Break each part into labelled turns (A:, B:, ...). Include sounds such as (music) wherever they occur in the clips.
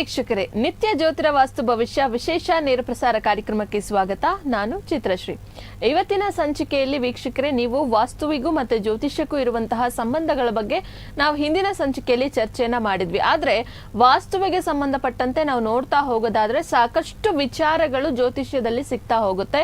A: ವೀಕ್ಷಕರೇ, ನಿತ್ಯ ಜ್ಯೋತಿರ ವಾಸ್ತು ಭವಿಷ್ಯ ವಿಶೇಷ ನೇರ ಪ್ರಸಾರ ಕಾರ್ಯಕ್ರಮಕ್ಕೆ ಸ್ವಾಗತ. ನಾನು ಚಿತ್ರಶ್ರೀ. ಇವತ್ತಿನ ಸಂಚಿಕೆಯಲ್ಲಿ ವೀಕ್ಷಕರೇ, ನೀವು ವಾಸ್ತುವಿಗೂ ಮತ್ತೆ ಜ್ಯೋತಿಷ್ಯಕ್ಕೂ ಇರುವಂತಹ ಸಂಬಂಧಗಳ ಬಗ್ಗೆ ನಾವು ಹಿಂದಿನ ಸಂಚಿಕೆಯಲ್ಲಿ ಚರ್ಚೆಯನ್ನ ಮಾಡಿದ್ವಿ. ಆದರೆ, ವಾಸ್ತುವಿಗೆ ಸಂಬಂಧಪಟ್ಟಂತೆ ನಾವು ನೋಡ್ತಾ ಹೋಗೋದಾದ್ರೆ ಸಾಕಷ್ಟು ವಿಚಾರಗಳು ಜ್ಯೋತಿಷ್ಯದಲ್ಲಿ ಸಿಗ್ತಾ ಹೋಗುತ್ತೆ.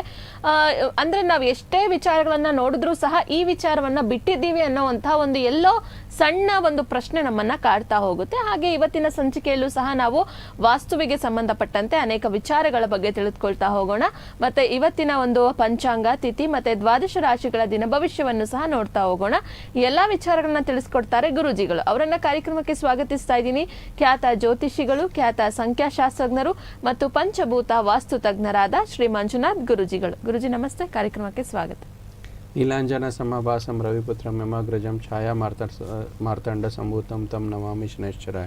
A: ಅಂದ್ರೆ ನಾವು ಎಷ್ಟೇ ವಿಚಾರಗಳನ್ನ ನೋಡಿದ್ರೂ ಸಹ ಈ ವಿಚಾರವನ್ನ ಬಿಟ್ಟಿದ್ದೀವಿ ಅನ್ನೋವಂತಹ ಒಂದು ಎಲ್ಲೋ ಸಣ್ಣ ಒಂದು ಪ್ರಶ್ನೆ ನಮ್ಮನ್ನ ಕಾಡ್ತಾ ಹೋಗುತ್ತೆ. ಹಾಗೆ ಇವತ್ತಿನ ಸಂಚಿಕೆಯಲ್ಲೂ ಸಹ ನಾವು ವಾಸ್ತುವಿಗೆ ಸಂಬಂಧಪಟ್ಟಂತೆ ಅನೇಕ ವಿಚಾರಗಳ ಬಗ್ಗೆ ತಿಳಿದುಕೊಳ್ತಾ ಹೋಗೋಣ. ಮತ್ತೆ ಇವತ್ತಿನ ಒಂದು ಪಂಚಾಂಗ, ತಿಥಿ ಮತ್ತೆ ದ್ವಾದಶ ರಾಶಿಗಳ ದಿನ ಭವಿಷ್ಯವನ್ನು ಸಹ ನೋಡ್ತಾ ಹೋಗೋಣ. ಎಲ್ಲಾ ವಿಚಾರಗಳನ್ನ ತಿಳಿಸ್ಕೊಡ್ತಾರೆ ಗುರುಜಿಗಳು. ಅವರನ್ನ ಕಾರ್ಯಕ್ರಮಕ್ಕೆ ಸ್ವಾಗತಿಸ್ತಾ ಇದ್ದೀನಿ. ಖ್ಯಾತ ಜ್ಯೋತಿಷಿಗಳು, ಖ್ಯಾತ ಸಂಖ್ಯಾಶಾಸ್ತ್ರಜ್ಞರು ಮತ್ತು ಪಂಚಭೂತ ವಾಸ್ತು ತಜ್ಞರಾದ ಶ್ರೀ ಮಂಜುನಾಥ್ ಗುರುಜಿಗಳು. ಗುರುಜಿ, ನಮಸ್ತೆ. ಕಾರ್ಯಕ್ರಮಕ್ಕೆ ಸ್ವಾಗತ.
B: ನೀಲಾಂಜನ ಸಮಭಾಸಂ ರವಿಪುತ್ರಂ ಯಮಾಗ್ರಜಂ ಛಾಯಾ ಮಾರ್ತ ಮಾರ್ತಾಂಡ ಸಂಭೂತಂ ತಮ್ ನಮಾಮಿ ಶನೈಶ್ಚರ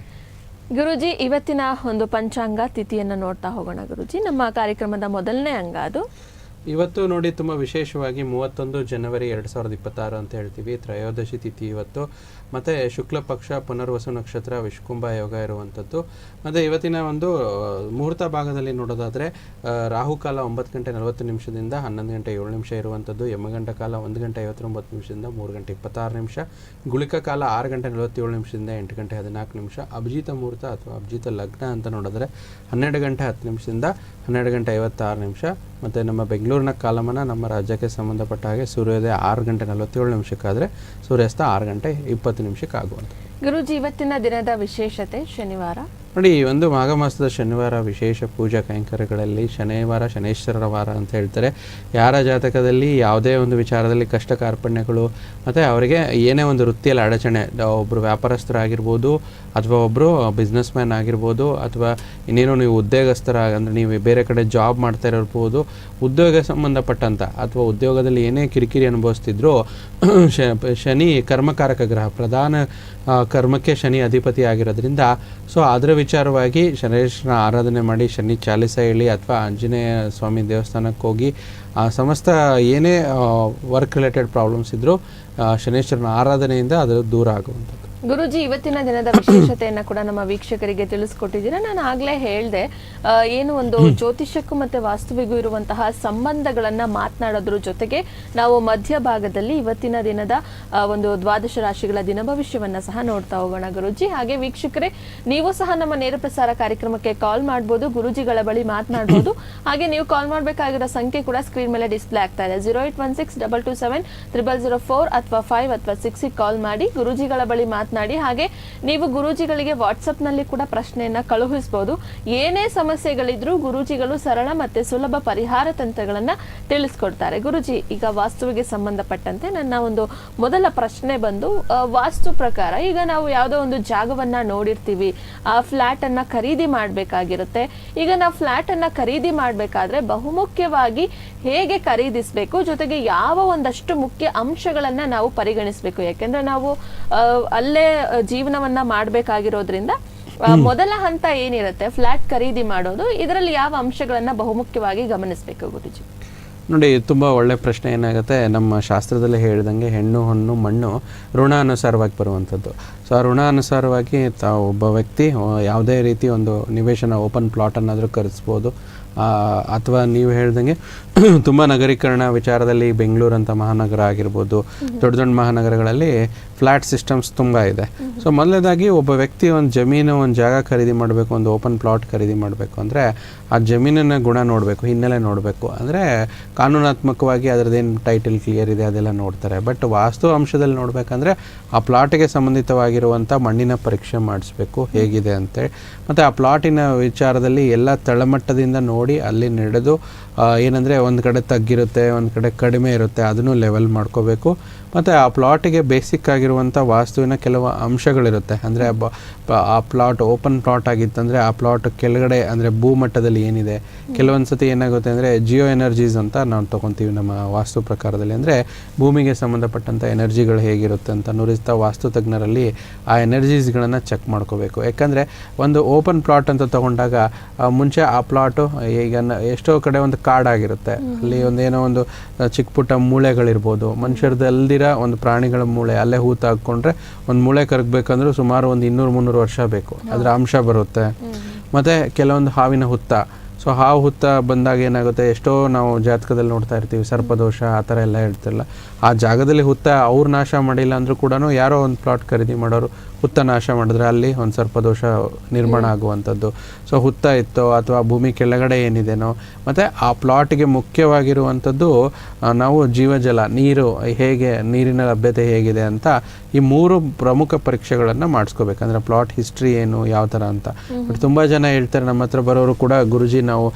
A: ಗುರುಜಿ ಇವತ್ತಿನ ಒಂದು ಪಂಚಾಂಗ ತಿಥಿಯನ್ನು ನೋಡ್ತಾ ಹೋಗೋಣ ಗುರುಜಿ. ನಮ್ಮ ಕಾರ್ಯಕ್ರಮದ ಮೊದಲನೇ ಅಂಗ ಅದು?
B: ಇವತ್ತು ನೋಡಿ ತುಂಬ ವಿಶೇಷವಾಗಿ ಮೂವತ್ತೊಂದು ಜನವರಿ ಎರಡು ಸಾವಿರದ ಇಪ್ಪತ್ತಾರು ಅಂತ ಹೇಳ್ತೀವಿ. ತ್ರಯೋದಶಿ ತಿಥಿ ಇವತ್ತು. ಮತ್ತು ಶುಕ್ಲ ಪಕ್ಷ ಪುನರ್ವಸು ನಕ್ಷತ್ರ ವಿಷ್ಕುಂಭ ಯೋಗ ಇರುವಂಥದ್ದು. ಮತ್ತು ಇವತ್ತಿನ ಒಂದು ಮುಹೂರ್ತ ಭಾಗದಲ್ಲಿ ನೋಡೋದಾದರೆ ರಾಹುಕಾಲ ಒಂಬತ್ತು ಗಂಟೆ ನಲವತ್ತು ನಿಮಿಷದಿಂದ ಹನ್ನೊಂದು ಗಂಟೆ ಏಳು ನಿಮಿಷ ಇರುವಂಥದ್ದು. ಯಮಗಂಟ ಕಾಲ ಒಂದು ಗಂಟೆ ಐವತ್ತೊಂಬತ್ತು ನಿಮಿಷದಿಂದ ಮೂರು ಗಂಟೆ ಇಪ್ಪತ್ತಾರು ನಿಮಿಷ. ಗುಳಿಕ ಕಾಲ ಆರು ಗಂಟೆ ನಲವತ್ತೇಳು ನಿಮಿಷದಿಂದ ಎಂಟು ಗಂಟೆ ಹದಿನಾಲ್ಕು ನಿಮಿಷ. ಅಭಿಜಿತ ಮುಹೂರ್ತ ಅಥವಾ ಅಭಿಜಿತ ಲಗ್ನ ಅಂತ ನೋಡಿದ್ರೆ ಹನ್ನೆರಡು ಗಂಟೆ ಹತ್ತು ನಿಮಿಷದಿಂದ ಹನ್ನೆರಡು ಗಂಟೆ ಐವತ್ತಾರು ನಿಮಿಷ. ಮತ್ತು ನಮ್ಮ ಬೆಂಗಳೂರಿನ ಕಾಲಮಾನ ನಮ್ಮ ರಾಜ್ಯಕ್ಕೆ ಸಂಬಂಧಪಟ್ಟ ಹಾಗೆ ಸೂರ್ಯೋದಯ ಆರು ಗಂಟೆ ನಲವತ್ತೇಳು ನಿಮಿಷಕ್ಕಾದರೆ ಸೂರ್ಯಾಸ್ತ ಆರು ಗಂಟೆ ಇಪ್ಪತ್ತು ನಿಮಿಷಕ್ಕೆ ಆಗುವಂಥ
A: ಗುರುಜಿ, ಇವತ್ತಿನ ದಿನದ ವಿಶೇಷತೆ ಶನಿವಾರ?
B: ನೋಡಿ, ಈ ಒಂದು ಮಾಘ ಮಾಸದ ಶನಿವಾರ ವಿಶೇಷ ಪೂಜಾ ಕೈಂಕರ್ಯಗಳಲ್ಲಿ ಶನಿವಾರ, ಶನೇಶ್ವರರ ವಾರ ಅಂತ ಹೇಳ್ತಾರೆ. ಯಾರ ಜಾತಕದಲ್ಲಿ ಯಾವುದೇ ಒಂದು ವಿಚಾರದಲ್ಲಿ ಕಷ್ಟ ಕಾರ್ಪಣ್ಯಗಳು, ಮತ್ತು ಅವರಿಗೆ ಏನೇ ಒಂದು ವೃತ್ತಿಯಲ್ಲಿ ಅಡಚಣೆ ಒಬ್ಬರು ವ್ಯಾಪಾರಸ್ಥರಾಗಿರ್ಬೋದು, ಅಥವಾ ಒಬ್ಬರು ಬಿಸ್ನೆಸ್ ಮ್ಯಾನ್ ಆಗಿರ್ಬೋದು, ಅಥವಾ ಇನ್ನೇನೋ ನೀವು ಉದ್ಯೋಗಸ್ಥರ, ಅಂದರೆ ನೀವು ಬೇರೆ ಕಡೆ ಜಾಬ್ ಮಾಡ್ತಾ ಇರ್ಬೋದು ಉದ್ಯೋಗ ಸಂಬಂಧಪಟ್ಟಂಥ ಅಥವಾ ಉದ್ಯೋಗದಲ್ಲಿ ಏನೇ ಕಿರಿಕಿರಿ ಅನುಭವಿಸ್ತಿದ್ರು, (clears throat) ಶನಿ ಕರ್ಮಕಾರಕ ಗ್ರಹ, ಪ್ರಧಾನ ಕರ್ಮಕ್ಕೆ ಶನಿ ಅಧಿಪತಿ ಆಗಿರೋದ್ರಿಂದ, ಸೊ ಅದರ ವಿಚಾರವಾಗಿ ಶನೇಶ್ವರನ ಆರಾಧನೆ ಮಾಡಿ ಶನಿ ಚಾಲಿಸ ಹೇಳಿ ಅಥವಾ ಆಂಜನೇಯ ಸ್ವಾಮಿ ದೇವಸ್ಥಾನಕ್ಕೆ ಹೋಗಿ ಸಮಸ್ತ ಏನೇ ವರ್ಕ್ ರಿಲೇಟೆಡ್ ಪ್ರಾಬ್ಲಮ್ಸ್ ಇದ್ದರೂ ಶನೇಶ್ವರನ ಆರಾಧನೆಯಿಂದ ಅದು ದೂರ ಆಗುವಂಥದ್ದು.
A: ಗುರುಜಿ ಇವತ್ತಿನ ದಿನದ ವಿಶೇಷತೆಯನ್ನ ಕೂಡ ನಮ್ಮ ವೀಕ್ಷಕರಿಗೆ ತಿಳಿಸ್ಕೊಟ್ಟಿದ್ದೀರಾ? ನಾನು ಆಗ್ಲೇ ಹೇಳ್ದೆ ಏನು ಒಂದು ಜ್ಯೋತಿಷ್ಯಕ್ಕೂ ಮತ್ತೆ ವಾಸ್ತುವಿಗೂ ಇರುವಂತಹ ಸಂಬಂಧಗಳನ್ನ ಮಾತನಾಡೋದ್ರ ಜೊತೆಗೆ ನಾವು ಮಧ್ಯಭಾಗದಲ್ಲಿ ಇವತ್ತಿನ ದಿನದ ಒಂದು ದ್ವಾದಶ ರಾಶಿಗಳ ದಿನ ಭವಿಷ್ಯವನ್ನ ಸಹ ನೋಡ್ತಾ ಹೋಗೋಣ ಗುರುಜಿ. ಹಾಗೆ ವೀಕ್ಷಕರೇ ನೀವು ಸಹ ನಮ್ಮ ನೇರ ಪ್ರಸಾರ ಕಾರ್ಯಕ್ರಮಕ್ಕೆ ಕಾಲ್ ಮಾಡಬಹುದು ಗುರುಜಿಗಳ ಬಳಿ ಮಾತನಾಡಬಹುದು (coughs) ಹಾಗೆ ನೀವು ಕಾಲ್ ಮಾಡಬೇಕಾಗಿರೋ ಸಂಖ್ಯೆ ಕೂಡ ಸ್ಕ್ರೀನ್ ಮೇಲೆ ಡಿಸ್ಪ್ಲೇ ಆಗ್ತಾ ಇದೆ. Zero eight one six double two seven triple zero four ಅಥವಾ ಫೈವ್ ಅಥವಾ ಸಿಕ್ಸ್ ಕಾಲ್ ಮಾಡಿ ಗುರುಜಿಗಳ ಬಳಿ ಮಾತನಾಡಿ, ಹಾಗೆ ನೀವು ಗುರೂಜಿಗಳಿಗೆ ವಾಟ್ಸಪ್ನಲ್ಲಿ ಕೂಡ ಪ್ರಶ್ನೆಯನ್ನ ಕಳುಹಿಸಬಹುದು ಏನೇ ಸಮಸ್ಯೆಗಳಿದ್ರೂ ಗುರೂಜಿಗಳು ಸರಳ ಮತ್ತೆ ಸುಲಭ ಪರಿಹಾರ ತಂತ್ರಗಳನ್ನ ತಿಳಿಸ್ಕೊಡ್ತಾರೆ. ಗುರುಜಿ, ಈಗ ವಾಸ್ತುವಿಗೆ ಸಂಬಂಧಪಟ್ಟಂತೆ ನನ್ನ ಒಂದು ಮೊದಲ ಪ್ರಶ್ನೆ ಬಂದು ವಾಸ್ತು ಪ್ರಕಾರ ಈಗ ನಾವು ಯಾವುದೋ ಒಂದು ಜಾಗವನ್ನ ನೋಡಿರ್ತೀವಿ, ಆ ಫ್ಲಾಟ್ ಅನ್ನ ಖರೀದಿ ಮಾಡ್ಬೇಕಾಗಿರುತ್ತೆ. ಈಗ ನಾವು ಫ್ಲಾಟ್ ಅನ್ನ ಖರೀದಿ ಮಾಡ್ಬೇಕಾದ್ರೆ ಬಹುಮುಖ್ಯವಾಗಿ ಹೇಗೆ ಖರೀದಿಸಬೇಕು, ಜೊತೆಗೆ ಯಾವ ಒಂದಷ್ಟು ಮುಖ್ಯ ಅಂಶಗಳನ್ನ ನಾವು ಪರಿಗಣಿಸಬೇಕು? ಯಾಕೆಂದ್ರೆ ನಾವು ಅಲ್ಲೇ ಆ, ಜೀವನವನ್ನ ಮಾಡಬೇಕಾಗಿರೋದ್ರಿಂದ ಮೊದಲ ಹಂತ ಏನಿರುತ್ತೆ ಫ್ಲಾಟ್ ಖರೀದಿ ಮಾಡೋದು ಇದರಲ್ಲಿ ಯಾವ ಅಂಶಗಳನ್ನ ಬಹುಮುಖ್ಯವಾಗಿ ಗಮನಿಸಬೇಕು ಗುರುಜಿ?
B: ನೋಡಿ ತುಂಬ ಒಳ್ಳೆ ಪ್ರಶ್ನೆ ಏನಾಗುತ್ತೆ ನಮ್ಮ ಶಾಸ್ತ್ರದಲ್ಲಿ ಹೇಳಿದಂಗೆ ಹೆಣ್ಣು ಹಣ್ಣು ಮಣ್ಣು ಋಣಾನುಸಾರವಾಗಿ ಬರುವಂಥದ್ದು. ಸೊ ಆ ಋಣಾನುಸಾರವಾಗಿ ತಾವು ಒಬ್ಬ ವ್ಯಕ್ತಿ ಯಾವುದೇ ರೀತಿ ಒಂದು ನಿವೇಶನ ಓಪನ್ ಪ್ಲಾಟ್ ಅನ್ನಾದರೂ ಖರೀದಿಸ್ಬೋದು. ಅಥವಾ ನೀವು ಹೇಳ್ದಂಗೆ (clears throat) ತುಂಬ ನಗರೀಕರಣ ವಿಚಾರದಲ್ಲಿ ಬೆಂಗಳೂರು ಅಂತ ಮಹಾನಗರ ಆಗಿರ್ಬೋದು ದೊಡ್ಡ ದೊಡ್ಡ ಮಹಾನಗರಗಳಲ್ಲಿ ಫ್ಲ್ಯಾಟ್ ಸಿಸ್ಟಮ್ಸ್ ತುಂಬ ಇದೆ. ಸೊ ಮೊದಲನೇದಾಗಿ ಒಬ್ಬ ವ್ಯಕ್ತಿ ಒಂದು ಜಮೀನು ಒಂದು ಜಾಗ ಖರೀದಿ ಮಾಡಬೇಕು ಒಂದು ಓಪನ್ ಪ್ಲಾಟ್ ಖರೀದಿ ಮಾಡಬೇಕು ಅಂದರೆ ಆ ಜಮೀನಿನ ಗುಣ ನೋಡಬೇಕು, ಹಿನ್ನೆಲೆ ನೋಡಬೇಕು. ಅಂದರೆ ಕಾನೂನಾತ್ಮಕವಾಗಿ ಅದರದ್ದೇನು ಟೈಟಲ್ ಕ್ಲಿಯರ್ ಇದೆ ಅದೆಲ್ಲ ನೋಡ್ತಾರೆ. ಬಟ್ ವಾಸ್ತು ಅಂಶದಲ್ಲಿ ನೋಡಬೇಕಂದ್ರೆ ಆ ಪ್ಲಾಟಿಗೆ ಸಂಬಂಧಿತವಾಗಿರುವಂಥ ಮಣ್ಣಿನ ಪರೀಕ್ಷೆ ಮಾಡಿಸ್ಬೇಕು, ಹೇಗಿದೆ ಅಂತೇಳಿ. ಮತ್ತು ಆ ಪ್ಲಾಟಿನ ವಿಚಾರದಲ್ಲಿ ಎಲ್ಲ ತಳಮಟ್ಟದಿಂದ ನೋಡಿ ಅಲ್ಲಿ ನಡೆದು ಏನಂದರೆ ಒಂದು ಕಡೆ ತಗ್ಗಿರುತ್ತೆ, ಒಂದು ಕಡೆ ಕಡಿಮೆ ಇರುತ್ತೆ, ಅದನ್ನು ಲೆವೆಲ್ ಮಾಡ್ಕೋಬೇಕು. ಮತ್ತು ಆ ಪ್ಲಾಟಿಗೆ ಬೇಸಿಕ್ ಆಗಿರುವಂಥ ವಾಸ್ತುವಿನ ಕೆಲವು ಅಂಶಗಳಿರುತ್ತೆ. ಅಂದರೆ ಆ ಪ್ಲಾಟ್ ಓಪನ್ ಪ್ಲಾಟ್ ಆಗಿತ್ತಂದರೆ ಆ ಪ್ಲಾಟ್ ಕೆಳಗಡೆ ಅಂದರೆ ಭೂಮಟ್ಟದಲ್ಲಿ ಏನಿದೆ. ಕೆಲವೊಂದು ಸತಿ ಏನಾಗುತ್ತೆ ಅಂದರೆ ಜಿಯೋ ಎನರ್ಜೀಸ್ ಅಂತ ನಾವು ತೊಗೊತೀವಿ ನಮ್ಮ ವಾಸ್ತು ಪ್ರಕಾರದಲ್ಲಿ. ಅಂದರೆ ಭೂಮಿಗೆ ಸಂಬಂಧಪಟ್ಟಂಥ ಎನರ್ಜಿಗಳು ಹೇಗಿರುತ್ತೆ ಅಂತ ನುರಿಸ್ತಾ ವಾಸ್ತು ತಜ್ಞರಲ್ಲಿ ಆ ಎನರ್ಜೀಸ್ಗಳನ್ನು ಚೆಕ್ ಮಾಡ್ಕೋಬೇಕು. ಯಾಕಂದರೆ ಒಂದು ಓಪನ್ ಪ್ಲಾಟ್ ಅಂತ ತಗೊಂಡಾಗ ಮುಂಚೆ ಆ ಪ್ಲಾಟು ಈಗ ಎಷ್ಟೋ ಕಡೆ ಒಂದು ಕಾಡಾಗಿರುತ್ತೆ. ಅಲ್ಲಿ ಒಂದೇನೋ ಒಂದು ಚಿಕ್ಕ ಪುಟ್ಟ ಮೂಳೆಗಳಿರ್ಬೋದು. ಮನುಷ್ಯರದ್ದು ಒಂದು ಪ್ರಾಣಿಗಳ ಮೂಳೆ ಅಲ್ಲೇ ಹೂತ ಹಾಕ್ಕೊಂಡ್ರೆ ಒಂದು ಮೂಳೆ ಕರಗಬೇಕಂದ್ರೂ ಸುಮಾರು ಒಂದು ಇನ್ನೂರು ಮುನ್ನೂರು ವರ್ಷ ಬೇಕು. ಅದರ ಅಂಶ ಬರುತ್ತೆ. ಮತ್ತು ಕೆಲವೊಂದು ಹಾವಿನ ಹುತ್ತ. ಸೊ ಹಾವು ಹುತ್ತ ಬಂದಾಗ ಏನಾಗುತ್ತೆ ಎಷ್ಟೋ ನಾವು ಜಾತಕದಲ್ಲಿ ನೋಡ್ತಾ ಇರ್ತೀವಿ ಸರ್ಪದೋಷ ಆ ಥರ ಎಲ್ಲ ಹೇಳ್ತಿರಲ್ಲ. ಆ ಜಾಗದಲ್ಲಿ ಹುತ್ತ ಅವ್ರು ನಾಶ ಮಾಡಿಲ್ಲ ಅಂದರೂ ಕೂಡ ಯಾರೋ ಒಂದು ಪ್ಲಾಟ್ ಖರೀದಿ ಮಾಡೋರು ಹುತ್ತ ನಾಶ ಮಾಡಿದ್ರೆ ಅಲ್ಲಿ ಒಂದು ಸರ್ಪದೋಷ ನಿರ್ಮಾಣ ಆಗುವಂಥದ್ದು. ಸೊ ಹುತ್ತ ಇತ್ತೋ ಅಥವಾ ಭೂಮಿ ಕೆಳಗಡೆ ಏನಿದೆನೋ ಮತ್ತು ಆ ಪ್ಲಾಟ್ಗೆ ಮುಖ್ಯವಾಗಿರುವಂಥದ್ದು ನಾವು ಜೀವಜಲ ನೀರು ಹೇಗೆ ನೀರಿನ ಲಭ್ಯತೆ ಹೇಗಿದೆ ಅಂತ ಈ ಮೂರು ಪ್ರಮುಖ ಪರೀಕ್ಷೆಗಳನ್ನು ಮಾಡಿಸ್ಕೋಬೇಕಂದ್ರೆ ಪ್ಲಾಟ್ ಹಿಸ್ಟ್ರಿ ಏನು ಯಾವ ಥರ ಅಂತ. ಬಟ್ ತುಂಬ ಜನ ಹೇಳ್ತಾರೆ ನಮ್ಮ ಹತ್ರ ಬರೋರು ಕೂಡ ಗುರುಜಿ ನಾವು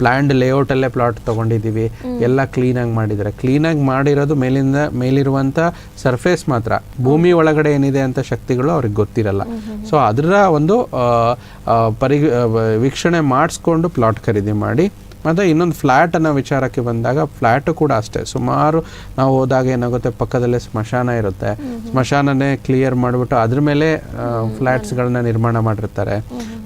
B: ಪ್ಲ್ಯಾಂಡ್ ಲೇಔಟಲ್ಲೇ ಪ್ಲಾಟ್ ತೊಗೊಂಡಿದ್ದೀವಿ. ಎಲ್ಲ ಕ್ಲೀನಾಗಿ ಮಾಡಿದ್ದಾರೆ. ಕ್ಲೀನಾಗಿ ಮಾಡಿರೋದು ಮೇಲಿಂದ ಮೇಲಿರುವಂಥ ಸರ್ಫೇಸ್ ಮಾತ್ರ. ಭೂಮಿ ಒಳಗಡೆ ಏನಿದೆ ಅಂತ ಶಕ್ತಿಗಳು ಅವ್ರಿಗೆ ಗೊತ್ತಿರಲ್ಲ. ಸೊ ಅದರ ಒಂದು ಪರಿ ವೀಕ್ಷಣೆ ಮಾಡಿಸ್ಕೊಂಡು ಪ್ಲಾಟ್ ಖರೀದಿ ಮಾಡಿ ಮತ್ತು ಇನ್ನೊಂದು ಫ್ಲ್ಯಾಟ್ ಅನ್ನೋ ವಿಚಾರಕ್ಕೆ ಬಂದಾಗ ಫ್ಲ್ಯಾಟು ಕೂಡ ಅಷ್ಟೇ. ಸುಮಾರು ನಾವು ಹೋದಾಗ ಏನಾಗುತ್ತೆ ಪಕ್ಕದಲ್ಲೇ ಸ್ಮಶಾನ ಇರುತ್ತೆ. ಸ್ಮಶಾನನೇ ಕ್ಲಿಯರ್ ಮಾಡಿಬಿಟ್ಟು ಅದ್ರ ಮೇಲೆ ಫ್ಲ್ಯಾಟ್ಸ್ಗಳನ್ನ ನಿರ್ಮಾಣ ಮಾಡಿರ್ತಾರೆ.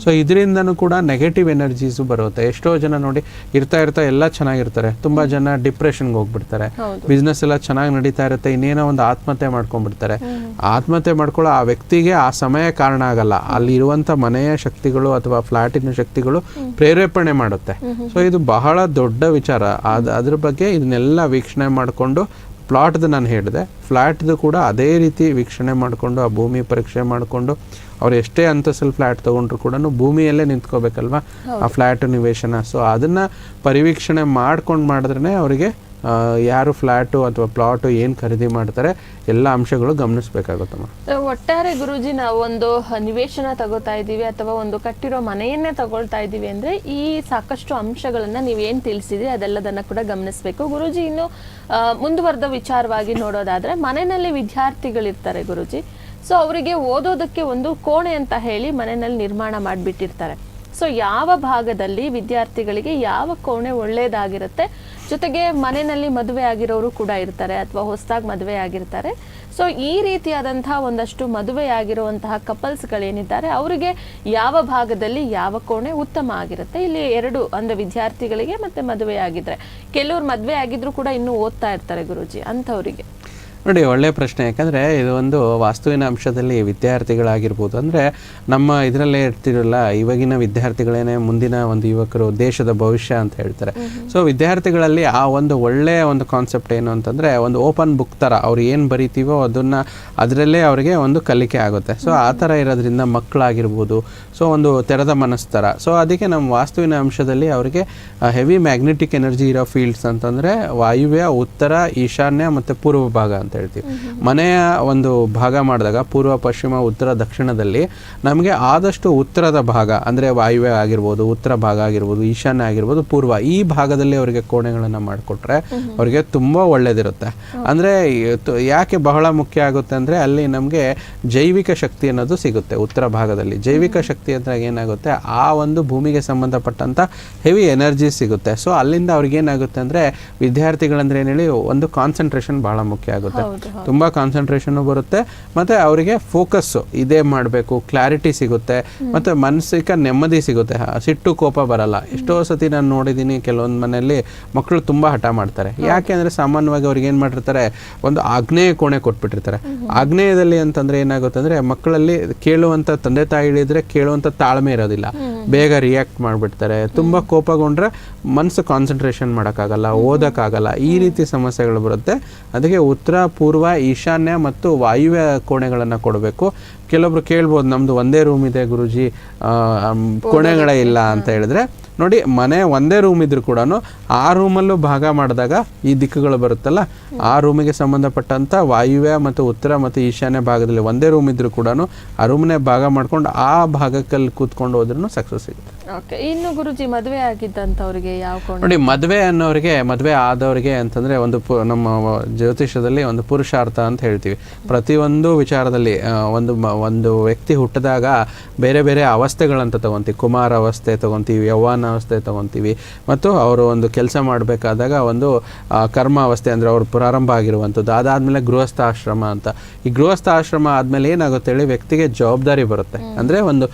B: ಸೊ ಇದರಿಂದನೂ ಕೂಡ ನೆಗೆಟಿವ್ ಎನರ್ಜೀಸು ಬರುತ್ತೆ. ಎಷ್ಟೋ ಜನ ನೋಡಿ ಇರ್ತಾ ಇರ್ತಾ ಎಲ್ಲ ಚೆನ್ನಾಗಿರ್ತಾರೆ. ತುಂಬ ಜನ ಡಿಪ್ರೆಷನ್ಗೆ ಹೋಗ್ಬಿಡ್ತಾರೆ. ಬಿಸ್ನೆಸ್ ಎಲ್ಲ ಚೆನ್ನಾಗಿ ನಡೀತಾ ಇರುತ್ತೆ. ಇನ್ನೇನೋ ಒಂದು ಆತ್ಮಹತ್ಯೆ ಮಾಡ್ಕೊಂಡ್ಬಿಡ್ತಾರೆ. ಆತ್ಮಹತ್ಯೆ ಮಾಡ್ಕೊಳ್ಳೋ ಆ ವ್ಯಕ್ತಿಗೆ ಆ ಸಮಯ ಕಾರಣ ಆಗಲ್ಲ. ಅಲ್ಲಿ ಇರುವಂತ ಮನೆಯ ಶಕ್ತಿಗಳು ಅಥವಾ ಫ್ಲಾಟಿನ ಶಕ್ತಿಗಳು ಪ್ರೇರೇಪಣೆ ಮಾಡುತ್ತೆ. ಸೊ ಇದು ಬಹಳ ದೊಡ್ಡ ವಿಚಾರ. ಅದ್ ಅದ್ರ ಬಗ್ಗೆ ಇದನ್ನೆಲ್ಲ ವೀಕ್ಷಣೆ ಮಾಡಿಕೊಂಡು ಪ್ಲಾಟ್ದು ನಾನು ಹೇಳಿದೆ ಫ್ಲ್ಯಾಟ್ದು ಕೂಡ ಅದೇ ರೀತಿ ವೀಕ್ಷಣೆ ಮಾಡಿಕೊಂಡು ಆ ಭೂಮಿ ಪರೀಕ್ಷೆ ಮಾಡಿಕೊಂಡು ಅವ್ರು ಎಷ್ಟೇ ಅಂತಸ್ತಲ್ಲಿ ಫ್ಲ್ಯಾಟ್ ತೊಗೊಂಡ್ರು ಕೂಡ ಭೂಮಿಯಲ್ಲೇ ನಿಂತ್ಕೋಬೇಕಲ್ವಾ? ಆ ಫ್ಲ್ಯಾಟ್ ನಿವೇಶನ. ಸೊ ಅದನ್ನು ಪರಿವೀಕ್ಷಣೆ ಮಾಡ್ಕೊಂಡು ಮಾಡಿದ್ರೆ ಅವರಿಗೆ ಯಾರು ಫ್ಲ್ಯಾಟು ಅಥವಾ ಪ್ಲಾಟು ಏನು ಖರೀದಿ ಮಾಡ್ತಾರೆ ಎಲ್ಲ ಅಂಶಗಳು ಗಮನಿಸಬೇಕಾಗುತ್ತಮ್ಮ
A: ಒಟ್ಟಾರೆ ಗುರುಜಿ, ನಾವು ಒಂದು ನಿವೇಶನ ತಗೋತಾ ಇದ್ದೀವಿ ಅಥವಾ ಒಂದು ಕಟ್ಟಿರೋ ಮನೆಯನ್ನೇ ತಗೊಳ್ತಾ ಇದ್ದೀವಿ ಅಂದರೆ ಈ ಸಾಕಷ್ಟು ಅಂಶಗಳನ್ನು ನೀವೇನು ತಿಳಿಸಿದ್ರಿ ಅದೆಲ್ಲದನ್ನು ಕೂಡ ಗಮನಿಸಬೇಕು. ಗುರುಜಿ, ಇನ್ನು ಮುಂದುವರೆದ ವಿಚಾರವಾಗಿ ನೋಡೋದಾದರೆ ಮನೆಯಲ್ಲಿ ವಿದ್ಯಾರ್ಥಿಗಳಿರ್ತಾರೆ ಗುರುಜಿ. ಸೊ ಅವರಿಗೆ ಓದೋದಕ್ಕೆ ಒಂದು ಕೋಣೆ ಅಂತ ಹೇಳಿ ಮನೆಯಲ್ಲಿ ನಿರ್ಮಾಣ ಮಾಡಿಬಿಟ್ಟಿರ್ತಾರೆ. ಸೊ ಯಾವ ಭಾಗದಲ್ಲಿ ವಿದ್ಯಾರ್ಥಿಗಳಿಗೆ ಯಾವ ಕೋಣೆ ಒಳ್ಳೆಯದಾಗಿರುತ್ತೆ? ಜೊತೆಗೆ ಮನೆಯಲ್ಲಿ ಮದುವೆ ಆಗಿರೋರು ಕೂಡ ಇರ್ತಾರೆ ಅಥವಾ ಹೊಸದಾಗಿ ಮದುವೆ ಆಗಿರ್ತಾರೆ. ಸೊ ಈ ರೀತಿಯಾದಂತಹ ಒಂದಷ್ಟು ಮದುವೆ ಆಗಿರುವಂತಹ ಕಪಲ್ಸ್ಗಳೇನಿದ್ದಾರೆ ಅವರಿಗೆ ಯಾವ ಭಾಗದಲ್ಲಿ ಯಾವ ಕೋಣೆ ಉತ್ತಮ ಆಗಿರುತ್ತೆ? ಇಲ್ಲಿ ಎರಡು ಅಂದ್ರೆ ವಿದ್ಯಾರ್ಥಿಗಳಿಗೆ ಮತ್ತೆ ಮದುವೆ ಆಗಿದ್ರೆ ಕೆಲವ್ರು ಮದುವೆ ಆಗಿದ್ರು ಕೂಡ ಇನ್ನೂ ಓದ್ತಾ ಇರ್ತಾರೆ ಗುರುಜಿ, ಅಂಥವರಿಗೆ.
B: ನೋಡಿ ಒಳ್ಳೆಯ ಪ್ರಶ್ನೆ. ಯಾಕಂದರೆ ಇದು ಒಂದು ವಾಸ್ತುವಿನ ಅಂಶದಲ್ಲಿ ವಿದ್ಯಾರ್ಥಿಗಳಾಗಿರ್ಬೋದು. ಅಂದರೆ ನಮ್ಮ ಇದರಲ್ಲೇ ಇರ್ತಿರಲ್ಲ ಇವಾಗಿನ ವಿದ್ಯಾರ್ಥಿಗಳೇನೆ ಮುಂದಿನ ಒಂದು ಯುವಕರು ದೇಶದ ಭವಿಷ್ಯ ಅಂತ ಹೇಳ್ತಾರೆ. ಸೊ ವಿದ್ಯಾರ್ಥಿಗಳಲ್ಲಿ ಆ ಒಂದು ಒಳ್ಳೆಯ ಒಂದು ಕಾನ್ಸೆಪ್ಟ್ ಏನು ಅಂತಂದರೆ ಒಂದು ಓಪನ್ ಬುಕ್ ಥರ ಅವ್ರು ಏನು ಬರಿತೀವೋ ಅದನ್ನು ಅದರಲ್ಲೇ ಅವರಿಗೆ ಒಂದು ಕಲಿಕೆ ಆಗುತ್ತೆ. ಸೊ ಆ ಥರ ಇರೋದ್ರಿಂದ ಮಕ್ಕಳಾಗಿರ್ಬೋದು ಸೊ ಒಂದು ತೆರೆದ ಮನಸ್ತರ ಥರ ಸೊ ಅದಕ್ಕೆ ನಮ್ಮ ವಾಸ್ತುವಿನ ಅಂಶದಲ್ಲಿ ಅವರಿಗೆ ಹೆವಿ ಮ್ಯಾಗ್ನೆಟಿಕ್ ಎನರ್ಜಿ ಇರೋ ಫೀಲ್ಡ್ಸ್ ಅಂತಂದರೆ ವಾಯುವ್ಯ ಉತ್ತರ ಈಶಾನ್ಯ ಮತ್ತು ಪೂರ್ವ ಭಾಗ ಅಂತ. ಹೇಳ್ತೀವಿ. ಮನೆಯ ಒಂದು ಭಾಗ ಮಾಡಿದಾಗ ಪೂರ್ವ, ಪಶ್ಚಿಮ, ಉತ್ತರ, ದಕ್ಷಿಣದಲ್ಲಿ ನಮಗೆ ಆದಷ್ಟು ಉತ್ತರದ ಭಾಗ, ಅಂದರೆ ವಾಯುವ್ಯ ಆಗಿರ್ಬೋದು, ಉತ್ತರ ಭಾಗ ಆಗಿರ್ಬೋದು, ಈಶಾನ್ಯ ಆಗಿರ್ಬೋದು, ಪೂರ್ವ ಈ ಭಾಗದಲ್ಲಿ ಅವರಿಗೆ ಕೋಣೆಗಳನ್ನು ಮಾಡಿಕೊಟ್ರೆ ಅವರಿಗೆ ತುಂಬ ಒಳ್ಳೆಯದಿರುತ್ತೆ ಅಂದರೆ ಯಾಕೆ ಬಹಳ ಮುಖ್ಯ ಆಗುತ್ತೆ ಅಂದರೆ ಅಲ್ಲಿ ನಮಗೆ ಜೈವಿಕ ಶಕ್ತಿ ಅನ್ನೋದು ಸಿಗುತ್ತೆ ಉತ್ತರ ಭಾಗದಲ್ಲಿ. ಜೈವಿಕ ಶಕ್ತಿ ಅಂದ್ರೆ ಏನಾಗುತ್ತೆ? ಆ ಒಂದು ಭೂಮಿಗೆ ಸಂಬಂಧಪಟ್ಟಂಥ ಹೆವಿ ಎನರ್ಜಿ ಸಿಗುತ್ತೆ. ಸೊ ಅಲ್ಲಿಂದ ಅವ್ರಿಗೆ ಏನಾಗುತ್ತೆ ಅಂದರೆ ವಿದ್ಯಾರ್ಥಿಗಳಂದ್ರೆ ಏನು ಹೇಳಿ ಒಂದು ಕಾನ್ಸಂಟ್ರೇಷನ್ ಬಹಳ ಮುಖ್ಯ ಆಗುತ್ತೆ. ತುಂಬ ಕಾನ್ಸಂಟ್ರೇಷನ್ ಬರುತ್ತೆ. ಮತ್ತು ಅವರಿಗೆ ಫೋಕಸ್ ಇದೇ ಮಾಡಬೇಕು ಕ್ಲಾರಿಟಿ ಸಿಗುತ್ತೆ. ಮತ್ತು ಮಾನಸಿಕ ನೆಮ್ಮದಿ ಸಿಗುತ್ತೆ. ಸಿಟ್ಟು ಕೋಪ ಬರಲ್ಲ. ಎಷ್ಟೋ ಸತಿ ನಾನು ನೋಡಿದ್ದೀನಿ ಕೆಲವೊಂದು ಮನೆಯಲ್ಲಿ ಮಕ್ಕಳು ತುಂಬ ಹಠ ಮಾಡ್ತಾರೆ. ಯಾಕೆ ಅಂದರೆ ಸಾಮಾನ್ಯವಾಗಿ ಅವ್ರಿಗೆ ಏನು ಮಾಡಿರ್ತಾರೆ ಒಂದು ಆಗ್ನೇಯ ಕೋಣೆ ಕೊಟ್ಬಿಟ್ಟಿರ್ತಾರೆ. ಆಗ್ನೇಯದಲ್ಲಿ ಅಂತಂದ್ರೆ ಏನಾಗುತ್ತೆ ಅಂದರೆ ಮಕ್ಕಳಲ್ಲಿ ಕೇಳುವಂಥ ತಂದೆ ತಾಯಿ ಇಳಿದ್ರೆ ಕೇಳುವಂಥ ತಾಳ್ಮೆ ಇರೋದಿಲ್ಲ. ಬೇಗ ರಿಯಾಕ್ಟ್ ಮಾಡಿಬಿಡ್ತಾರೆ. ತುಂಬ ಕೋಪಗೊಂಡ್ರೆ ಮನಸ್ಸು ಕಾನ್ಸಂಟ್ರೇಷನ್ ಮಾಡೋಕ್ಕಾಗಲ್ಲ ಓದೋಕ್ಕಾಗಲ್ಲ. ಈ ರೀತಿ ಸಮಸ್ಯೆಗಳು ಬರುತ್ತೆ. ಅದಕ್ಕೆ ಉತ್ತರ ಪೂರ್ವ ಈಶಾನ್ಯ ಮತ್ತು ವಾಯುವ್ಯ ಕೋಣೆಗಳನ್ನು ಕೊಡಬೇಕು. ಕೆಲವೊಬ್ರು ಕೇಳ್ಬೋದು ನಮ್ಮದು ಒಂದೇ ರೂಮ್ ಇದೆ ಗುರುಜಿ ಕೋಣೆಗಳೇ ಇಲ್ಲ ಅಂತ ಹೇಳಿದ್ರೆ ನೋಡಿ ಮನೆ ಒಂದೇ ರೂಮ್ ಇದ್ರೂ ಕೂಡ ಆ ರೂಮಲ್ಲೂ ಭಾಗ ಮಾಡಿದಾಗ ಈ ದಿಕ್ಕುಗಳು ಬರುತ್ತಲ್ಲ ಆ ರೂಮಿಗೆ ಸಂಬಂಧಪಟ್ಟಂತ ವಾಯುವ್ಯ ಮತ್ತು ಉತ್ತರ ಮತ್ತು ಈಶಾನ್ಯ ಭಾಗದಲ್ಲಿ ಒಂದೇ ರೂಮ್ ಇದ್ರೂ ಕೂಡ ಆ ರೂಮ್ನೇ ಭಾಗ ಮಾಡ್ಕೊಂಡು ಆ ಭಾಗಕ್ಕಲ್ಲಿ ಕೂತ್ಕೊಂಡು ಹೋದ್ರೂ ಸಕ್ಸಸ್ ಸಿಗುತ್ತೆ.
A: ಓಕೆ ಇನ್ನು ಗುರುಜಿ ಮದುವೆ ಆಗಿದ್ದಂಥವ್ರಿಗೆ ಯಾವ
B: ನೋಡಿ ಮದುವೆ ಅನ್ನೋರಿಗೆ ಮದುವೆ ಆದವರಿಗೆ ಅಂತಂದ್ರೆ ಒಂದು ಪು- ನಮ್ಮ ಜ್ಯೋತಿಷದಲ್ಲಿ ಒಂದು ಪುರುಷಾರ್ಥ ಅಂತ ಹೇಳ್ತೀವಿ. ಪ್ರತಿಯೊಂದು ವಿಚಾರದಲ್ಲಿ ಒಂದು ಒಂದು ವ್ಯಕ್ತಿ ಹುಟ್ಟಿದಾಗ ಬೇರೆ ಬೇರೆ ಅವಸ್ಥೆಗಳಂತ ತಗೊಂತೀವಿ. ಕುಮಾರ ಅವಸ್ಥೆ ತಗೊಂತೀವಿ ಯೌವನ ಅವಸ್ಥೆ ತೊಗೊತೀವಿ. ಮತ್ತು ಅವರು ಒಂದು ಕೆಲಸ ಮಾಡಬೇಕಾದಾಗ ಒಂದು ಕರ್ಮಾವಸ್ಥೆ ಕರ್ಮ ಅವಸ್ಥೆ ಅಂದರೆ ಅವರು ಪ್ರಾರಂಭ ಆಗಿರುವಂಥದ್ದು. ಅದಾದಮೇಲೆ ಗೃಹಸ್ಥ ಆಶ್ರಮ ಅಂತ. ಈ ಗೃಹಸ್ಥ ಆಶ್ರಮ ಆದಮೇಲೆ ಏನಾಗುತ್ತೆ ಹೇಳಿ ವ್ಯಕ್ತಿಗೆ ಜವಾಬ್ದಾರಿ ಬರುತ್ತೆ. ಅಂದರೆ ಒಂದು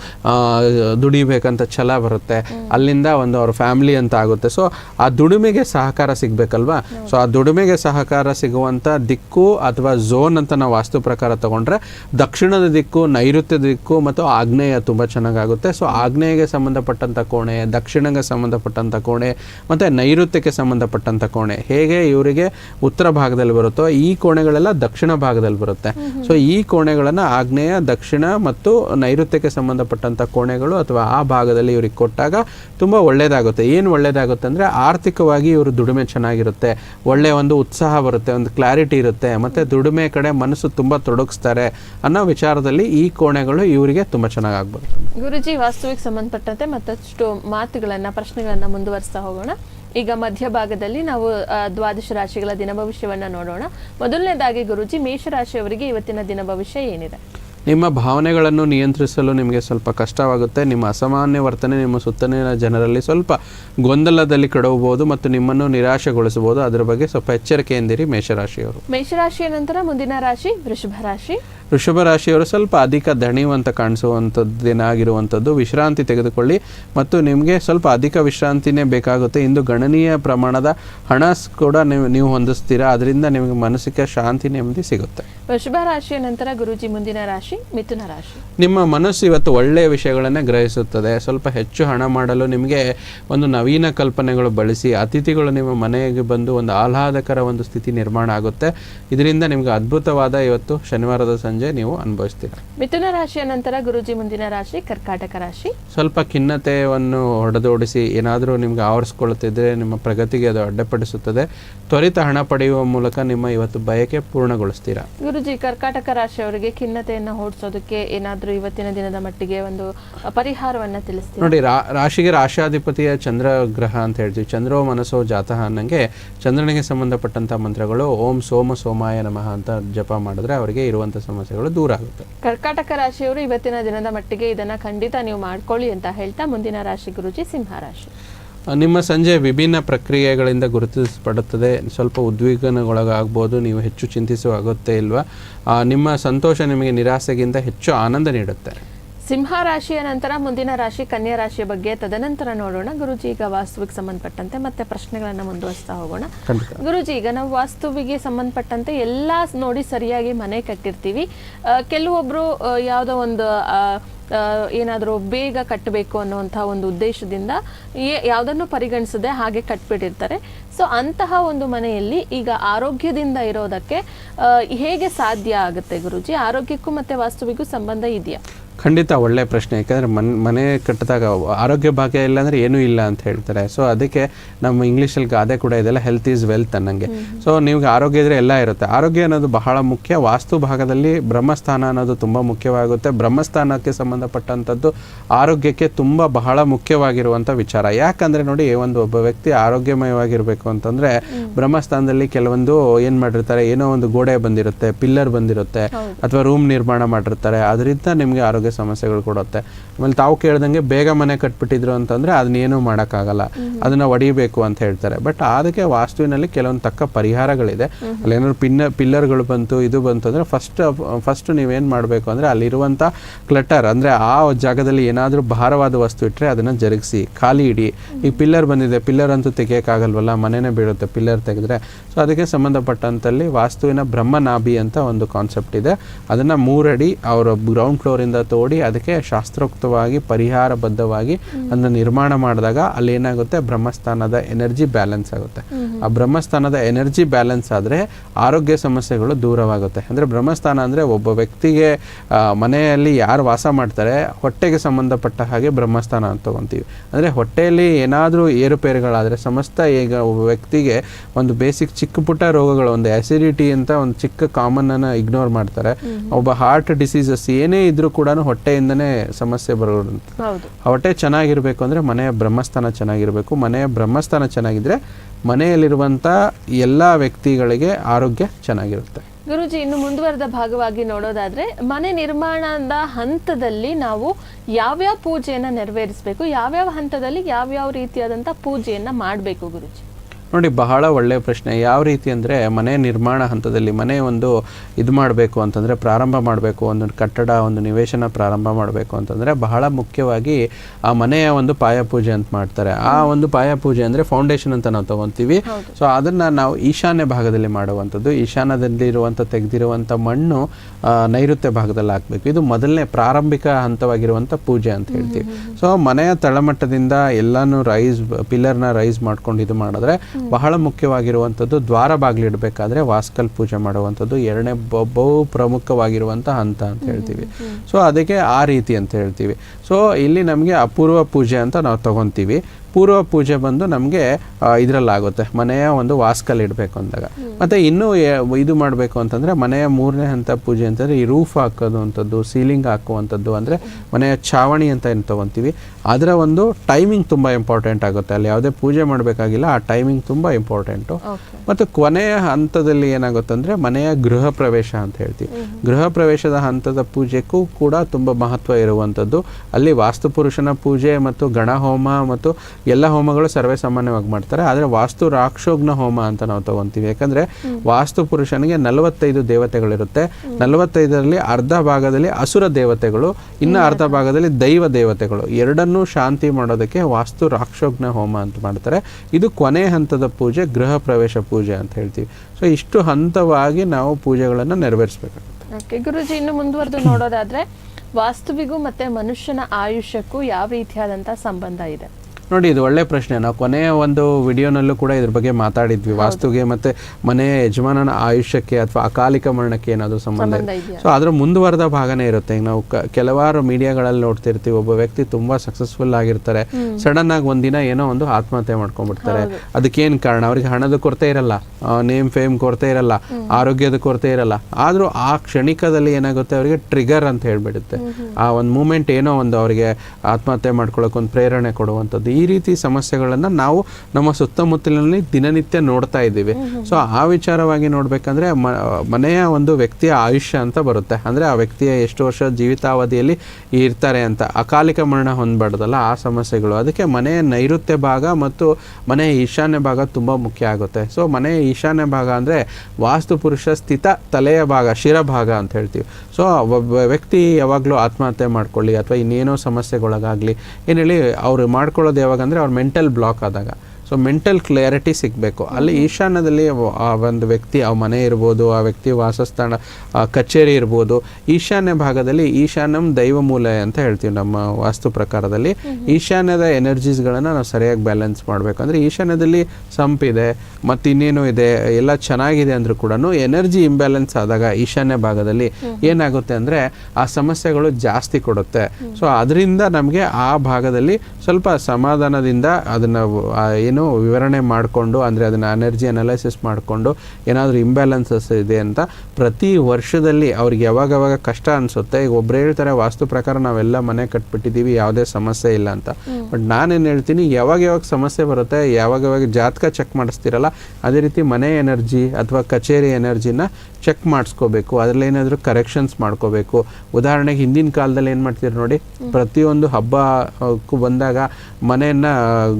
B: ದುಡಿಬೇಕಂತ ಛಲ ಬರುತ್ತೆ. ಅಲ್ಲಿಂದ ಒಂದು ಅವ್ರ ಫ್ಯಾಮಿಲಿ ಅಂತ ಆಗುತ್ತೆ. ಸೊ ಆ ದುಡಿಮೆಗೆ ಸಹಕಾರ ಸಿಗಬೇಕಲ್ವಾ? ಸೊ ಆ ದುಡಿಮೆಗೆ ಸಹಕಾರ ಸಿಗುವಂಥ ದಿಕ್ಕು ಅಥವಾ ಝೋನ್ ಅಂತ ನಾವು ವಾಸ್ತು ಪ್ರಕಾರ ತಗೊಂಡ್ರೆ ದಕ್ಷಿಣದ ದಿಕ್ಕು ನೈಋತ್ಯದ ದಿಕ್ಕು ಮತ್ತು ಆಗ್ನೇಯ ತುಂಬ ಚೆನ್ನಾಗಾಗುತ್ತೆ. ಸೊ ಆಗ್ನೇಯಗೆ ಸಂಬಂಧಪಟ್ಟಂಥ ಕೋಣೆ ದಕ್ಷಿಣಗೆ ಸಂಬಂಧಪಟ್ಟಂಥ ಕೋಣೆ ಮತ್ತು ನೈಋತ್ಯಕ್ಕೆ ಸಂಬಂಧಪಟ್ಟಂಥ ಕೋಣೆ ಹೇಗೆ ಇವರಿಗೆ ಉತ್ತರ ಭಾಗದಲ್ಲಿ ಬರುತ್ತೋ ಈ ಕೋಣೆಗಳೆಲ್ಲ ದಕ್ಷಿಣ ಭಾಗದಲ್ಲಿ ಬರುತ್ತೆ. ಸೊ ಈ ಕೋಣೆಗಳನ್ನು ಆಗ್ನೇಯ ದಕ್ಷಿಣ ಮತ್ತು ನೈಋತ್ಯಕ್ಕೆ ಸಂಬಂಧಪಟ್ಟಂಥ ಕೋಣೆಗಳು ಅಥವಾ ಆ ಭಾಗದಲ್ಲಿ ಇವ್ರಿಗೆ ಕೊಟ್ಟಾಗ ತುಂಬ ಒಳ್ಳೆಯದಾಗುತ್ತೆ ಏನು ಒಳ್ಳೆಯದಾಗುತ್ತೆ ಅಂದರೆ ಆರ್ಥಿಕವಾಗಿ ಇವರು ದುಡಿಮೆ ಚೆನ್ನಾಗಿರುತ್ತೆ. ಒಳ್ಳೆಯ ಒಂದು ಉತ್ಸಾಹ ಬರುತ್ತೆ ಒಂದು ಕ್ಲಾರಿಟಿ ಇರುತ್ತೆ ಮತ್ತು ದುಡಿಮೆ ಕಡೆ ಮನಸ್ಸು ತುಂಬ ತೊಡಗಿಸ್ತಾರೆ ಅನ್ನೋ ವಿಚಾರದಲ್ಲಿ ಈ ಕೋಣೆಗಳು ಇವರಿಗೆ ತುಂಬ ಚೆನ್ನಾಗಿ ಆಗ್ಬಿಡುತ್ತೆ
A: ಗುರುಜಿ ವಾಸ್ತುವಿಗೆ ಸಂಬಂಧಪಟ್ಟಂತೆ ಮತ್ತಷ್ಟು ಮಾತುಗಳನ್ನ ಪ್ರಶ್ನೆಗಳನ್ನ ಮುಂದುವರಿಸ್ತಾ ಹೋಗೋಣ. ಈಗ ಮಧ್ಯಭಾಗದಲ್ಲಿ ನಾವು ದ್ವಾದಶ ರಾಶಿಗಳ ದಿನ ಭವಿಷ್ಯವನ್ನು ನೋಡೋಣ. ಮೊದಲನೇದಾಗಿ ಗುರುಜಿ ಮೇಷರಾಶಿಯವರಿಗೆ ಇವತ್ತಿನ ದಿನ ಭವಿಷ್ಯ ಏನಿದೆ?
B: ನಿಮ್ಮ ಭಾವನೆಗಳನ್ನು ನಿಯಂತ್ರಿಸಲು ನಿಮಗೆ ಸ್ವಲ್ಪ ಕಷ್ಟವಾಗುತ್ತೆ. ನಿಮ್ಮ ಅಸಾಮಾನ್ಯ ವರ್ತನೆ ನಿಮ್ಮ ಸುತ್ತಲಿನ ಜನರಲ್ಲಿ ಸ್ವಲ್ಪ ಗೊಂದಲದಲ್ಲಿ ಕೆಡವಬಹುದು ಮತ್ತು ನಿಮ್ಮನ್ನು ನಿರಾಶೆಗೊಳಿಸಬಹುದು. ಅದರ ಬಗ್ಗೆ ಸ್ವಲ್ಪ ಎಚ್ಚರಿಕೆಯಿಂದಿರಿ ಮೇಷರಾಶಿಯವರು.
A: ಮೇಷರಾಶಿಯ ನಂತರ ಮುಂದಿನ ರಾಶಿ ವೃಷಭ ರಾಶಿ.
B: ವೃಷಭ ರಾಶಿಯವರು ಸ್ವಲ್ಪ ಅಧಿಕ ದಣಿವಂತ ಕಾಣಿಸುವಂಥದ್ದು ದಿನ ಆಗಿರುವಂಥದ್ದು. ವಿಶ್ರಾಂತಿ ತೆಗೆದುಕೊಳ್ಳಿ ಮತ್ತು ನಿಮಗೆ ಸ್ವಲ್ಪ ಅಧಿಕ ವಿಶ್ರಾಂತಿನೇ ಬೇಕಾಗುತ್ತೆ. ಇಂದು ಗಣನೀಯ ಪ್ರಮಾಣದ ಹಣ ಕೂಡ ನೀವು ನೀವು ಹೊಂದಿಸ್ತೀರಾ? ಅದರಿಂದ ನಿಮಗೆ ಮಾನಸಿಕ ಶಾಂತಿ ನೆಮ್ಮದಿ ಸಿಗುತ್ತೆ.
A: ವೃಷಭ ರಾಶಿಯ ನಂತರ ಗುರುಜಿ ಮುಂದಿನ ರಾಶಿ ಮಿಥುನ ರಾಶಿ.
B: ನಿಮ್ಮ ಮನಸ್ಸು ಇವತ್ತು ಒಳ್ಳೆಯ ವಿಷಯಗಳನ್ನೇ ಗ್ರಹಿಸುತ್ತದೆ. ಸ್ವಲ್ಪ ಹೆಚ್ಚು ಹಣ ಮಾಡಲು ನಿಮಗೆ ಒಂದು ನವೀನ ಕಲ್ಪನೆಗಳು ಬಳಸಿ ಅತಿಥಿಗಳು ನಿಮ್ಮ ಮನೆಗೆ ಬಂದು ಒಂದು ಆಹ್ಲಾದಕರ ಒಂದು ಸ್ಥಿತಿ ನಿರ್ಮಾಣ ಆಗುತ್ತೆ. ಇದರಿಂದ ನಿಮಗೆ ಅದ್ಭುತವಾದ ಇವತ್ತು ಶನಿವಾರದ ಸಂಜೆ ನೀವು ಅನುಭವಿಸ್ತೀರ?
A: ಮಿಥುನ ರಾಶಿಯ ನಂತರ ಗುರುಜಿ ಮುಂದಿನ ರಾಶಿ ಕರ್ಕಾಟಕ ರಾಶಿ.
B: ಸ್ವಲ್ಪ ಖಿನ್ನತೆಯನ್ನು ಹೊಡೆದೋಡಿಸಿ ಏನಾದರೂ ನಿಮ್ಗೆ ಆವರಿಸ್ಕೊಳ್ಳುತ್ತಿದ್ರೆ ನಿಮ್ಮ ಪ್ರಗತಿಗೆ ಅದು ಅಡ್ಡಪಡಿಸುತ್ತದೆ. ತ್ವರಿತ ಹಣ ಪಡೆಯುವ ಮೂಲಕ ನಿಮ್ಮ ಇವತ್ತು ಬಯಕೆ ಪೂರ್ಣಗೊಳಿಸ್ತೀರಾ?
A: ಗುರುಜಿ ಕರ್ಕಾಟಕ ರಾಶಿಯವರಿಗೆ ಖಿನ್ನತೆಯನ್ನು ಓಡಿಸೋದಕ್ಕೆ ಏನಾದರೂ ಇವತ್ತಿನ ದಿನದ ಮಟ್ಟಿಗೆ ಒಂದು ಪರಿಹಾರವನ್ನ ತಿಳಿಸ್ತೀವಿ
B: ನೋಡಿ ರಾ ರಾಶಿಗೆ ರಾಶಾಧಿಪತಿಯ ಚಂದ್ರ ಗ್ರಹ ಅಂತ ಹೇಳ್ತೀವಿ. ಚಂದ್ರೋ ಮನಸ್ಸೋ ಜಾತಃ ಅನ್ನಂಗೆ ಚಂದ್ರನಿಗೆ ಸಂಬಂಧಪಟ್ಟಂಥ ಮಂತ್ರಗಳು ಓಂ ಸೋಮ ಸೋಮಾಯ ನಮಃ ಅಂತ ಜಪ ಮಾಡಿದ್ರೆ ಅವರಿಗೆ ಇರುವಂಥ ಸಮಸ್ಯೆಗಳು ದೂರ ಆಗುತ್ತೆ.
A: ಕರ್ಕಾಟಕ ರಾಶಿಯವರು ಇವತ್ತಿನ ದಿನದ ಮಟ್ಟಿಗೆ ಇದನ್ನ ಖಂಡಿತ ನೀವು ಮಾಡ್ಕೊಳ್ಳಿ ಅಂತ ಹೇಳ್ತಾ ಮುಂದಿನ ರಾಶಿ ಗುರುಜಿ ಸಿಂಹ ರಾಶಿ.
B: ನಿಮ್ಮ ಸಂಜೆ ವಿಭಿನ್ನ ಪ್ರಕ್ರಿಯೆಗಳಿಂದ ಗುರುತಿಸಲ್ಪಡುತ್ತದೆ. ಸ್ವಲ್ಪ ಉದ್ವಿಗ್ನಗೊಳಗಾಗ್ಬೋದು ನೀವು ಹೆಚ್ಚು ಚಿಂತಿಸುವ ಅಗತ್ಯ ಇಲ್ವಾ? ನಿಮ್ಮ ಸಂತೋಷ ನಿಮಗೆ ನಿರಾಸೆಗಿಂತ ಹೆಚ್ಚು ಆನಂದ ನೀಡುತ್ತೆ.
A: ಸಿಂಹ ರಾಶಿಯ ನಂತರ ಮುಂದಿನ ರಾಶಿ ಕನ್ಯಾ ರಾಶಿಯ ಬಗ್ಗೆ ತದನಂತರ ನೋಡೋಣ. ಗುರುಜಿ ಈಗ ವಾಸ್ತುವಿಗೆ ಸಂಬಂಧಪಟ್ಟಂತೆ ಮತ್ತೆ ಪ್ರಶ್ನೆಗಳನ್ನ ಮುಂದುವರಿಸ್ತಾ ಹೋಗೋಣ. ಗುರುಜಿ ಈಗ ನಾವು ವಾಸ್ತುವಿಗೆ ಸಂಬಂಧಪಟ್ಟಂತೆ ಎಲ್ಲ ನೋಡಿ ಸರಿಯಾಗಿ ಮನೆ ಕಟ್ಟಿರ್ತೀವಿ. ಕೆಲವೊಬ್ರು ಯಾವುದೋ ಒಂದು ಏನಾದ್ರೂ ಬೇಗ ಕಟ್ಟಬೇಕು ಅನ್ನುವಂಥ ಒಂದು ಉದ್ದೇಶದಿಂದ ಯಾವುದನ್ನು ಪರಿಗಣಿಸದೆ ಹಾಗೆ ಕಟ್ಬಿಟ್ಟಿರ್ತಾರೆ. ಸೊ ಅಂತಹ ಒಂದು ಮನೆಯಲ್ಲಿ ಈಗ ಆರೋಗ್ಯದಿಂದ ಇರೋದಕ್ಕೆ ಹೇಗೆ ಸಾಧ್ಯ ಆಗುತ್ತೆ ಗುರುಜಿ? ಆರೋಗ್ಯಕ್ಕೂ ಮತ್ತೆ ವಾಸ್ತುವಿಗೂ ಸಂಬಂಧ ಇದೆಯಾ?
B: ಖಂಡಿತ ಒಳ್ಳೆಯ ಪ್ರಶ್ನೆ. ಯಾಕಂದರೆ ಮನ್ ಮನೆ ಕಟ್ಟಿದಾಗ ಆರೋಗ್ಯ ಭಾಗ್ಯ ಇಲ್ಲ ಅಂದರೆ ಏನೂ ಇಲ್ಲ ಅಂತ ಹೇಳ್ತಾರೆ. ಸೊ ಅದಕ್ಕೆ ನಮ್ಮ ಇಂಗ್ಲೀಷಲ್ಲಿ ಗಾದೆ ಕೂಡ ಇದೆಲ್ಲ ಹೆಲ್ತ್ ಈಸ್ ವೆಲ್ತ್ ಅನ್ನಂಗೆ. ಸೊ ನಿಮಗೆ ಆರೋಗ್ಯ ಇದ್ರೆ ಎಲ್ಲ ಇರುತ್ತೆ. ಆರೋಗ್ಯ ಅನ್ನೋದು ಬಹಳ ಮುಖ್ಯ. ವಾಸ್ತು ಭಾಗದಲ್ಲಿ ಬ್ರಹ್ಮಸ್ಥಾನ ಅನ್ನೋದು ತುಂಬ ಮುಖ್ಯವಾಗುತ್ತೆ. ಬ್ರಹ್ಮಸ್ಥಾನಕ್ಕೆ ಸಂಬಂಧಪಟ್ಟಂಥದ್ದು ಆರೋಗ್ಯಕ್ಕೆ ತುಂಬ ಬಹಳ ಮುಖ್ಯವಾಗಿರುವಂಥ ವಿಚಾರ. ಯಾಕಂದರೆ ನೋಡಿ ಒಂದು ಒಬ್ಬ ವ್ಯಕ್ತಿ ಆರೋಗ್ಯಮಯವಾಗಿರಬೇಕು ಅಂತಂದರೆ ಬ್ರಹ್ಮಸ್ಥಾನದಲ್ಲಿ ಕೆಲವೊಂದು ಏನು ಮಾಡಿರ್ತಾರೆ ಏನೋ ಒಂದು ಗೋಡೆ ಬಂದಿರುತ್ತೆ ಪಿಲ್ಲರ್ ಬಂದಿರುತ್ತೆ ಅಥವಾ ರೂಮ್ ನಿರ್ಮಾಣ ಮಾಡಿರ್ತಾರೆ. ಅದರಿಂದ ನಿಮಗೆ ಆರೋಗ್ಯ ಸಮಸ್ಯೆಗಳು ಕೊಡುತ್ತೆ. ಆಮೇಲೆ ತಾವು ಕೇಳ್ದಂಗೆ ಬೇಗ ಮನೆ ಕಟ್ಬಿಟ್ಟಿದ್ರು ಅಂತಂದ್ರೆ ಅದನ್ನೇನು ಮಾಡೋಕ್ಕಾಗಲ್ಲ. ಅದನ್ನ ಒಡಿಬೇಕು ಅಂತ ಹೇಳ್ತಾರೆ. ಬಟ್ ಅದಕ್ಕೆ ವಾಸ್ತುವಿನಲ್ಲಿ ಕೆಲವೊಂದು ತಕ್ಕ ಪರಿಹಾರಗಳಿದೆ. ಅಲ್ಲಿ ಏನಾದ್ರು ಪಿನ್ನ ಪಿಲ್ಲರ್ಗಳು ಬಂತು ಇದು ಬಂತು ಅಂದ್ರೆ ಫಸ್ಟ್ ಫಸ್ಟ್ ನೀವೇನು ಮಾಡಬೇಕು ಅಂದ್ರೆ ಅಲ್ಲಿರುವಂಥ ಕ್ಲಟರ್ ಅಂದ್ರೆ ಆ ಜಾಗದಲ್ಲಿ ಏನಾದರೂ ಭಾರವಾದ ವಸ್ತು ಇಟ್ಟರೆ ಅದನ್ನ ಜರುಗಿಸಿ ಖಾಲಿ ಇಡಿ. ಈ ಪಿಲ್ಲರ್ ಬಂದಿದೆ ಪಿಲ್ಲರ್ ಅಂತೂ ತೆಗಿಯೋಕ್ಕಾಗಲ್ವಲ್ಲ ಮನೆನೇ ಬೀಳುತ್ತೆ ಪಿಲ್ಲರ್ ತೆಗೆದ್ರೆ. ಸೊ ಅದಕ್ಕೆ ಸಂಬಂಧಪಟ್ಟಂತಲ್ಲಿ ವಾಸ್ತುವಿನ ಬ್ರಹ್ಮನಾಭಿ ಅಂತ ಒಂದು ಕಾನ್ಸೆಪ್ಟ್ ಇದೆ. ಅದನ್ನ ಮೂರಡಿ ಅವರ ಗ್ರೌಂಡ್ ಫ್ಲೋರಿಂದ ತೋಡಿ ಅದಕ್ಕೆ ಶಾಸ್ತ್ರೋಕ್ತವಾಗಿ ಪರಿಹಾರ ಬದ್ಧವಾಗಿ ಅದನ್ನು ನಿರ್ಮಾಣ ಮಾಡಿದಾಗ ಅಲ್ಲಿ ಏನಾಗುತ್ತೆ? ಬ್ರಹ್ಮಸ್ಥಾನದ ಎನರ್ಜಿ ಬ್ಯಾಲೆನ್ಸ್ ಆಗುತ್ತೆ. ಆ ಬ್ರಹ್ಮಸ್ಥಾನದ ಎನರ್ಜಿ ಬ್ಯಾಲೆನ್ಸ್ ಆದರೆ ಆರೋಗ್ಯ ಸಮಸ್ಯೆಗಳು ದೂರವಾಗುತ್ತೆ. ಅಂದರೆ ಬ್ರಹ್ಮಸ್ಥಾನ ಅಂದರೆ ಒಬ್ಬ ವ್ಯಕ್ತಿಗೆ ಮನೆಯಲ್ಲಿ ಯಾರು ವಾಸ ಮಾಡ್ತಾರೆ ಹೊಟ್ಟೆಗೆ ಸಂಬಂಧಪಟ್ಟ ಹಾಗೆ ಬ್ರಹ್ಮಸ್ಥಾನ ಅಂತ ತಗೊಂತೀವಿ. ಅಂದರೆ ಹೊಟ್ಟೆಯಲ್ಲಿ ಏನಾದರೂ ಏರುಪೇರುಗಳಾದರೆ ಸಮಸ್ತ ಈಗ ಒಬ್ಬ ವ್ಯಕ್ತಿಗೆ ಒಂದು ಬೇಸಿಕ್ ಚಿಕ್ಕ ಪುಟ್ಟ ರೋಗಗಳು ಒಂದು ಆಸಿಡಿಟಿ ಅಂತ ಒಂದು ಚಿಕ್ಕ ಕಾಮನ್ ಅನ್ನು ಇಗ್ನೋರ್ ಮಾಡ್ತಾರೆ. ಒಬ್ಬ ಹಾರ್ಟ್ ಡಿಸೀಸಸ್ ಏನೇ ಇದ್ರೂ ಕೂಡ ಹೊಟ್ಟೆಯಿಂದನೇ ಸಮಸ್ಯೆ ಬರೋದು
A: ಹೌದು.
B: ಹೊಟ್ಟೆ ಚೆನ್ನಾಗಿರಬೇಕು ಅಂದರೆ ಮನೆಯ ಬ್ರಹ್ಮಸ್ಥಾನ ಚೆನ್ನಾಗಿರಬೇಕು. ಮನೆಯ ಬ್ರಹ್ಮಸ್ಥಾನ ಚೆನ್ನಾಗಿದ್ರೆ ಮನೆಯಲ್ಲಿರುವಂಥ ಎಲ್ಲ ವ್ಯಕ್ತಿಗಳಿಗೆ ಆರೋಗ್ಯ ಚೆನ್ನಾಗಿರುತ್ತೆ.
A: ಗುರುಜಿ ಇನ್ನು ಮುಂದುವರೆದ ಭಾಗವಾಗಿ ನೋಡೋದಾದ್ರೆ ಮನೆ ನಿರ್ಮಾಣದ ಹಂತದಲ್ಲಿ ನಾವು ಯಾವ್ಯಾವ ಪೂಜೆಯನ್ನ ನೆರವೇರಿಸಬೇಕು ಯಾವ್ಯಾವ ಹಂತದಲ್ಲಿ ಯಾವ್ಯಾವ ರೀತಿಯಾದಂತ ಪೂಜೆಯನ್ನ ಮಾಡಬೇಕು ಗುರುಜಿ?
B: ನೋಡಿ ಬಹಳ ಒಳ್ಳೆಯ ಪ್ರಶ್ನೆ. ಯಾವ ರೀತಿ ಅಂದರೆ ಮನೆ ನಿರ್ಮಾಣ ಹಂತದಲ್ಲಿ ಮನೆ ಒಂದು ಇದು ಮಾಡಬೇಕು ಅಂತಂದರೆ ಪ್ರಾರಂಭ ಮಾಡಬೇಕು ಒಂದು ಕಟ್ಟಡ ಒಂದು ನಿವೇಶನ ಪ್ರಾರಂಭ ಮಾಡಬೇಕು ಅಂತಂದರೆ ಬಹಳ ಮುಖ್ಯವಾಗಿ ಆ ಮನೆಯ ಒಂದು ಪಾಯ ಪೂಜೆ ಅಂತ ಮಾಡ್ತಾರೆ. ಆ ಒಂದು ಪಾಯ ಪೂಜೆ ಅಂದರೆ ಫೌಂಡೇಶನ್ ಅಂತ ನಾವು ತಗೊತೀವಿ. ಸೊ ಅದನ್ನು ನಾವು ಈಶಾನ್ಯ ಭಾಗದಲ್ಲಿ ಮಾಡುವಂಥದ್ದು. ಈಶಾನ್ಯದಲ್ಲಿರುವಂಥ ತೆಗೆದಿರುವಂಥ ಮಣ್ಣು ನೈಋತ್ಯ ಭಾಗದಲ್ಲಿ ಹಾಕಬೇಕು. ಇದು ಮೊದಲನೇ ಪ್ರಾರಂಭಿಕ ಹಂತವಾಗಿರುವಂಥ ಪೂಜೆ ಅಂತ ಹೇಳ್ತೀವಿ. ಸೊ ಮನೆಯ ತಳಮಟ್ಟದಿಂದ ಎಲ್ಲಾನು ರೈಸ್ ಪಿಲ್ಲರ್ನ ರೈಸ್ ಮಾಡ್ಕೊಂಡು ಇದು ಮಾಡಿದ್ರೆ ಬಹಳ ಮುಖ್ಯವಾಗಿರುವಂಥದ್ದು ದ್ವಾರ ಬಾಗಿಲಿಡಬೇಕಾದ್ರೆ ವಾಸ್ಕಲ್ ಪೂಜೆ ಮಾಡುವಂಥದ್ದು ಎರಡನೇ ಬ- ಬಹು ಪ್ರಮುಖವಾಗಿರುವಂಥ ಹಂತ ಅಂತ ಹೇಳ್ತೀವಿ. ಸೊ ಅದಕ್ಕೆ ಆ ರೀತಿ ಅಂತ ಹೇಳ್ತೀವಿ. ಸೊ ಇಲ್ಲಿ ನಮಗೆ ಅಪೂರ್ವ ಪೂಜೆ ಅಂತ ನಾವು ತಗೊತೀವಿ. ಪೂರ್ವ ಪೂಜೆ ಬಂದು ನಮಗೆ ಇದರಲ್ಲಾಗುತ್ತೆ. ಮನೆಯ ಒಂದು ವಾಸ್ಕಲ್ಲಿ ಇಡಬೇಕು ಅಂದಾಗ. ಮತ್ತು ಇನ್ನೂ ಇದು ಮಾಡಬೇಕು ಅಂತಂದರೆ ಮನೆಯ ಮೂರನೇ ಹಂತ ಪೂಜೆ ಅಂತಂದರೆ ಈ ರೂಫ್ ಹಾಕೋದು ಸೀಲಿಂಗ್ ಹಾಕುವಂಥದ್ದು ಅಂದರೆ ಮನೆಯ ಛಾವಣಿ ಅಂತ ಏನು ತೊಗೊತೀವಿ. ಅದರ ಒಂದು ಟೈಮಿಂಗ್ ತುಂಬ ಇಂಪಾರ್ಟೆಂಟ್ ಆಗುತ್ತೆ. ಅಲ್ಲಿ ಯಾವುದೇ ಪೂಜೆ ಮಾಡಬೇಕಾಗಿಲ್ಲ ಆ ಟೈಮಿಂಗ್ ತುಂಬ ಇಂಪಾರ್ಟೆಂಟು. ಮತ್ತು ಕೊನೆಯ ಹಂತದಲ್ಲಿ ಏನಾಗುತ್ತೆ ಅಂದರೆ ಮನೆಯ ಗೃಹ ಪ್ರವೇಶ ಅಂತ ಹೇಳ್ತೀವಿ. ಗೃಹ ಪ್ರವೇಶದ ಹಂತದ ಪೂಜೆಗೂ ಕೂಡ ತುಂಬ ಮಹತ್ವ ಇರುವಂಥದ್ದು. ಅಲ್ಲಿ ವಾಸ್ತುಪುರುಷನ ಪೂಜೆ ಮತ್ತು ಗಣಹೋಮ ಮತ್ತು ಎಲ್ಲ ಹೋಮಗಳು ಸರ್ವೇ ಸಾಮಾನ್ಯವಾಗಿ ಮಾಡ್ತಾರೆ ಆದರೆ ವಾಸ್ತು ರಾಕ್ಷೋಗ್ನ ಹೋಮ ಅಂತ ನಾವು ತಗೊಂತೀವಿ. ಯಾಕಂದರೆ ವಾಸ್ತು ಪುರುಷನಿಗೆ ನಲವತ್ತೈದು ದೇವತೆಗಳಿರುತ್ತೆ. ನಲವತ್ತೈದರಲ್ಲಿ ಅರ್ಧ ಭಾಗದಲ್ಲಿ ಅಸುರ ದೇವತೆಗಳು ಇನ್ನು ಅರ್ಧ ಭಾಗದಲ್ಲಿ ದೈವ ದೇವತೆಗಳು. ಎರಡನ್ನೂ ಶಾಂತಿ ಮಾಡೋದಕ್ಕೆ ವಾಸ್ತು ರಾಕ್ಷೋಗ್ನ ಹೋಮ ಅಂತ ಮಾಡ್ತಾರೆ. ಇದು ಕೊನೆ ಹಂತದ ಪೂಜೆ ಗೃಹ ಪ್ರವೇಶ ಪೂಜೆ ಅಂತ ಹೇಳ್ತೀವಿ. ಸೊ ಇಷ್ಟು ಹಂತವಾಗಿ ನಾವು ಪೂಜೆಗಳನ್ನು ನೆರವೇರಿಸಬೇಕಾಗುತ್ತೆ.
A: ಗುರುಜಿ ಇನ್ನು ಮುಂದುವರೆದು ನೋಡೋದಾದ್ರೆ ವಾಸ್ತುವಿಗೂ ಮತ್ತೆ ಮನುಷ್ಯನ ಆಯುಷ್ಯಕ್ಕೂ ಯಾವ ರೀತಿಯಾದಂತಹ ಸಂಬಂಧ ಇದೆ?
B: ನೋಡಿ ಇದು ಒಳ್ಳೆ ಪ್ರಶ್ನೆ. ನಾವು ಕೊನೆಯ ಒಂದು ವಿಡಿಯೋನಲ್ಲೂ ಕೂಡ ಇದ್ರ ಬಗ್ಗೆ ಮಾತಾಡಿದ್ವಿ. ವಾಸ್ತುಗೆ ಮತ್ತೆ ಮನೆಯ ಯಜಮಾನನ ಆಯುಷ್ಯಕ್ಕೆ ಅಥವಾ ಅಕಾಲಿಕ ಮರಣಕ್ಕೆ ಏನಾದರೂ ಸಂಬಂಧ ಸೊ ಅದ್ರ ಮುಂದುವರೆದ ಭಾಗನೇ ಇರುತ್ತೆ. ಈಗ ನಾವು ಕೆಲವಾರು ಮೀಡಿಯಾಗಳಲ್ಲಿ ನೋಡ್ತಿರ್ತೀವಿ. ಒಬ್ಬ ವ್ಯಕ್ತಿ ತುಂಬಾ ಸಕ್ಸಸ್ಫುಲ್ ಆಗಿರ್ತಾರೆ. ಸಡನ್ ಆಗಿ ಒಂದಿನ ಏನೋ ಒಂದು ಆತ್ಮಹತ್ಯೆ ಮಾಡ್ಕೊಂಡ್ಬಿಡ್ತಾರೆ. ಅದಕ್ಕೇನು ಕಾರಣ? ಅವ್ರಿಗೆ ಹಣದ ಕೊರತೆ ಇರಲ್ಲ. ನೇಮ್ ಫೇಮ್ ಕೊರತೆ ಇರಲ್ಲ. ಆರೋಗ್ಯದ ಕೊರತೆ ಇರಲ್ಲ. ಆದ್ರೂ ಆ ಕ್ಷಣಿಕದಲ್ಲಿ ಏನಾಗುತ್ತೆ? ಅವರಿಗೆ ಟ್ರಿಗರ್ ಅಂತ ಹೇಳಿಬಿಡುತ್ತೆ. ಆ ಒಂದು ಮೂಮೆಂಟ್ ಏನೋ ಒಂದು ಅವರಿಗೆ ಆತ್ಮಹತ್ಯೆ ಮಾಡ್ಕೊಳ್ಳೋಕೆ ಒಂದು ಪ್ರೇರಣೆ ಕೊಡುವಂಥದ್ದು. ಈ ರೀತಿ ಸಮಸ್ಯೆಗಳನ್ನು ನಾವು ನಮ್ಮ ಸುತ್ತಮುತ್ತಲಿನಲ್ಲಿ ದಿನನಿತ್ಯ ನೋಡ್ತಾ ಇದ್ದೀವಿ. ಸೊ ಆ ವಿಚಾರವಾಗಿ ನೋಡ್ಬೇಕಂದ್ರೆ ಮನೆಯ ಒಂದು ವ್ಯಕ್ತಿಯ ಆಯುಷ್ಯ ಅಂತ ಬರುತ್ತೆ. ಅಂದ್ರೆ ಆ ವ್ಯಕ್ತಿಯ ಎಷ್ಟು ವರ್ಷ ಜೀವಿತಾವಧಿಯಲ್ಲಿ ಇರ್ತಾರೆ ಅಂತ. ಅಕಾಲಿಕ ಮರಣ ಹೊಂದಬಾರ್ದಲ್ಲ ಆ ಸಮಸ್ಯೆಗಳು. ಅದಕ್ಕೆ ಮನೆಯ ನೈಋತ್ಯ ಭಾಗ ಮತ್ತು ಮನೆಯ ಈಶಾನ್ಯ ಭಾಗ ತುಂಬ ಮುಖ್ಯ ಆಗುತ್ತೆ. ಸೊ ಮನೆಯ ಈಶಾನ್ಯ ಭಾಗ ಅಂದರೆ ವಾಸ್ತು ಪುರುಷ ಸ್ಥಿತ ತಲೆಯ ಭಾಗ ಶಿರಭಾಗ ಅಂತ ಹೇಳ್ತೀವಿ. ಸೊ ಒಬ್ಬ ವ್ಯಕ್ತಿ ಯಾವಾಗಲೂ ಆತ್ಮಹತ್ಯೆ ಮಾಡ್ಕೊಳ್ಳಿ ಅಥವಾ ಇನ್ನೇನೋ ಸಮಸ್ಯೆಗೊಳಗಾಗಲಿ. ಏನು ಹೇಳಿ ಅವ್ರು ಮಾಡ್ಕೊಳ್ಳೋದು ಯಾವಾಗ ಅಂದರೆ ಅವ್ರ ಮೆಂಟಲ್ ಬ್ಲಾಕ್ ಆದಾಗ. ಸೊ ಮೆಂಟಲ್ ಕ್ಲಿಯರಿಟಿ ಸಿಗಬೇಕು. ಅಲ್ಲಿ ಈಶಾನ್ಯದಲ್ಲಿ ಆ ಒಂದು ವ್ಯಕ್ತಿ ಆ ಮನೆ ಇರ್ಬೋದು ಆ ವ್ಯಕ್ತಿ ವಾಸಸ್ಥಾನ ಕಚೇರಿ ಇರ್ಬೋದು ಈಶಾನ್ಯ ಭಾಗದಲ್ಲಿ ಈಶಾನ್ಯಂ ದೈವ ಮೂಲ ಅಂತ ಹೇಳ್ತೀವಿ ನಮ್ಮ ವಾಸ್ತು ಪ್ರಕಾರದಲ್ಲಿ. ಈಶಾನ್ಯದ ಎನರ್ಜೀಸ್ಗಳನ್ನು ನಾವು ಸರಿಯಾಗಿ ಬ್ಯಾಲೆನ್ಸ್ ಮಾಡಬೇಕು. ಅಂದರೆ ಈಶಾನ್ಯದಲ್ಲಿ ಸಂಪಿದೆ ಮತ್ತು ಇನ್ನೇನು ಇದೆ ಎಲ್ಲ ಚೆನ್ನಾಗಿದೆ ಅಂದರೂ ಕೂಡ ಎನರ್ಜಿ ಇಂಬ್ಯಾಲೆನ್ಸ್ ಆದಾಗ ಈಶಾನ್ಯ ಭಾಗದಲ್ಲಿ ಏನಾಗುತ್ತೆ ಅಂದರೆ ಆ ಸಮಸ್ಯೆಗಳು ಜಾಸ್ತಿ ಕೊಡುತ್ತೆ. ಸೊ ಅದರಿಂದ ನಮಗೆ ಆ ಭಾಗದಲ್ಲಿ ಸ್ವಲ್ಪ ಸಮಾಧಾನದಿಂದ ಅದನ್ನು ಏನು ವಿವರಣೆ ಮಾಡಿಕೊಂಡು ಅಂದರೆ ಅದನ್ನು ಎನರ್ಜಿ ಅನಾಲಿಸಿಸ್ ಮಾಡಿಕೊಂಡು ಏನಾದರೂ ಇಂಬ್ಯಾಲೆನ್ಸಸ್ ಇದೆ ಅಂತ ಪ್ರತಿ ವರ್ಷದಲ್ಲಿ ಅವ್ರಿಗೆ ಯಾವಾಗ ಯಾವಾಗ ಕಷ್ಟ ಅನಿಸುತ್ತೆ ಈಗ ಒಬ್ರು ಹೇಳ್ತಾರೆ ವಾಸ್ತು ಪ್ರಕಾರ ನಾವೆಲ್ಲ ಮನೆ ಕಟ್ಬಿಟ್ಟಿದ್ದೀವಿ ಯಾವುದೇ ಸಮಸ್ಯೆ ಇಲ್ಲ ಅಂತ. ಬಟ್ ನಾನೇನು ಹೇಳ್ತೀನಿ ಯಾವಾಗ ಯಾವಾಗ ಸಮಸ್ಯೆ ಬರುತ್ತೆ ಯಾವಾಗ ಯಾವಾಗ ಜಾತಕ ಚೆಕ್ ಮಾಡಿಸ್ತೀರಲ್ಲ ಅದೇ ರೀತಿ ಮನೆ ಎನರ್ಜಿ ಅಥವಾ ಕಚೇರಿ ಎನರ್ಜಿನ ಚೆಕ್ ಮಾಡಿಸ್ಕೋಬೇಕು ಅದರಲ್ಲಿ ಏನಾದರೂ ಕರೆಕ್ಷನ್ಸ್ ಮಾಡ್ಕೋಬೇಕು. ಉದಾಹರಣೆಗೆ ಹಿಂದಿನ ಕಾಲದಲ್ಲಿ ಏನು ಮಾಡ್ತೀರಿ ನೋಡಿ ಪ್ರತಿಯೊಂದು ಹಬ್ಬಕ್ಕೂ ಬಂದಾಗ ಮನೆಯನ್ನು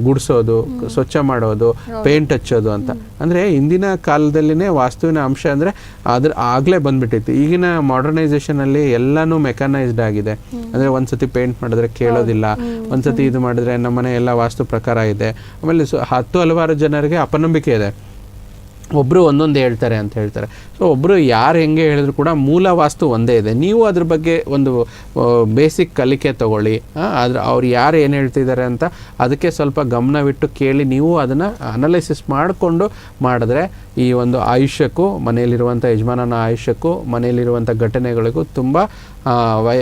B: ಗುಡಿಸೋದು ಸ್ವಚ್ಛ ಮಾಡೋದು ಪೇಂಟ್ ಹಚ್ಚೋದು ಅಂತ. ಅಂದರೆ ಹಿಂದಿನ ಕಾಲದಲ್ಲಿನೇ ವಾಸ್ತುವಿನ ಅಂಶ ಅಂದರೆ ಅದ್ರ ಆಗಲೇ ಬಂದ್ಬಿಟ್ಟಿತ್ತು. ಈಗಿನ ಮಾಡರ್ನೈಸೇಷನಲ್ಲಿ ಎಲ್ಲನೂ ಮೆಕನೈಸ್ಡ್ ಆಗಿದೆ. ಅಂದರೆ ಒಂದ್ಸತಿ ಪೇಂಟ್ ಮಾಡಿದ್ರೆ ಕೇಳೋದಿಲ್ಲ ಒಂದ್ಸತಿ ಇದು ಮಾಡಿದ್ರೆ ನಮ್ಮ ಮನೆ ಎಲ್ಲ ವಾಸ್ತು ಪ್ರಕಾರ ಇದೆ. ಆಮೇಲೆ ಸು- ಹತ್ತು ಹಲವಾರು ಜನರಿಗೆ ಅಪನಂಬಿಕೆ ಇದೆ. ಒಬ್ಬರು ಒಂದೊಂದು ಹೇಳ್ತಾರೆ ಅಂತ ಹೇಳ್ತಾರೆ. ಸೊ ಒಬ್ಬರು ಯಾರು ಹೆಂಗೆ ಹೇಳಿದ್ರು ಕೂಡ ಮೂಲ ವಾಸ್ತು ಒಂದೇ ಇದೆ. ನೀವು ಅದ್ರ ಬಗ್ಗೆ ಒಂದು ಬೇಸಿಕ್ ಕಲಿಕೆ ತಗೊಳ್ಳಿ. ಆದ್ರೆ ಅವ್ರು ಯಾರು ಏನು ಹೇಳ್ತಿದ್ದಾರೆ ಅಂತ ಅದಕ್ಕೆ ಸ್ವಲ್ಪ ಗಮನವಿಟ್ಟು ಕೇಳಿ ನೀವು ಅದನ್ನು ಅನಲೈಸಿಸ್ ಮಾಡಿಕೊಂಡು ಮಾಡಿದ್ರೆ ಈ ಒಂದು ಆಯುಷ್ಯಕ್ಕೂ ಮನೆಯಲ್ಲಿರುವಂಥ ಯಜಮಾನನ ಆಯುಷ್ಯಕ್ಕೂ ಮನೆಯಲ್ಲಿರುವಂಥ ಘಟನೆಗಳಿಗೂ ತುಂಬ ವೈ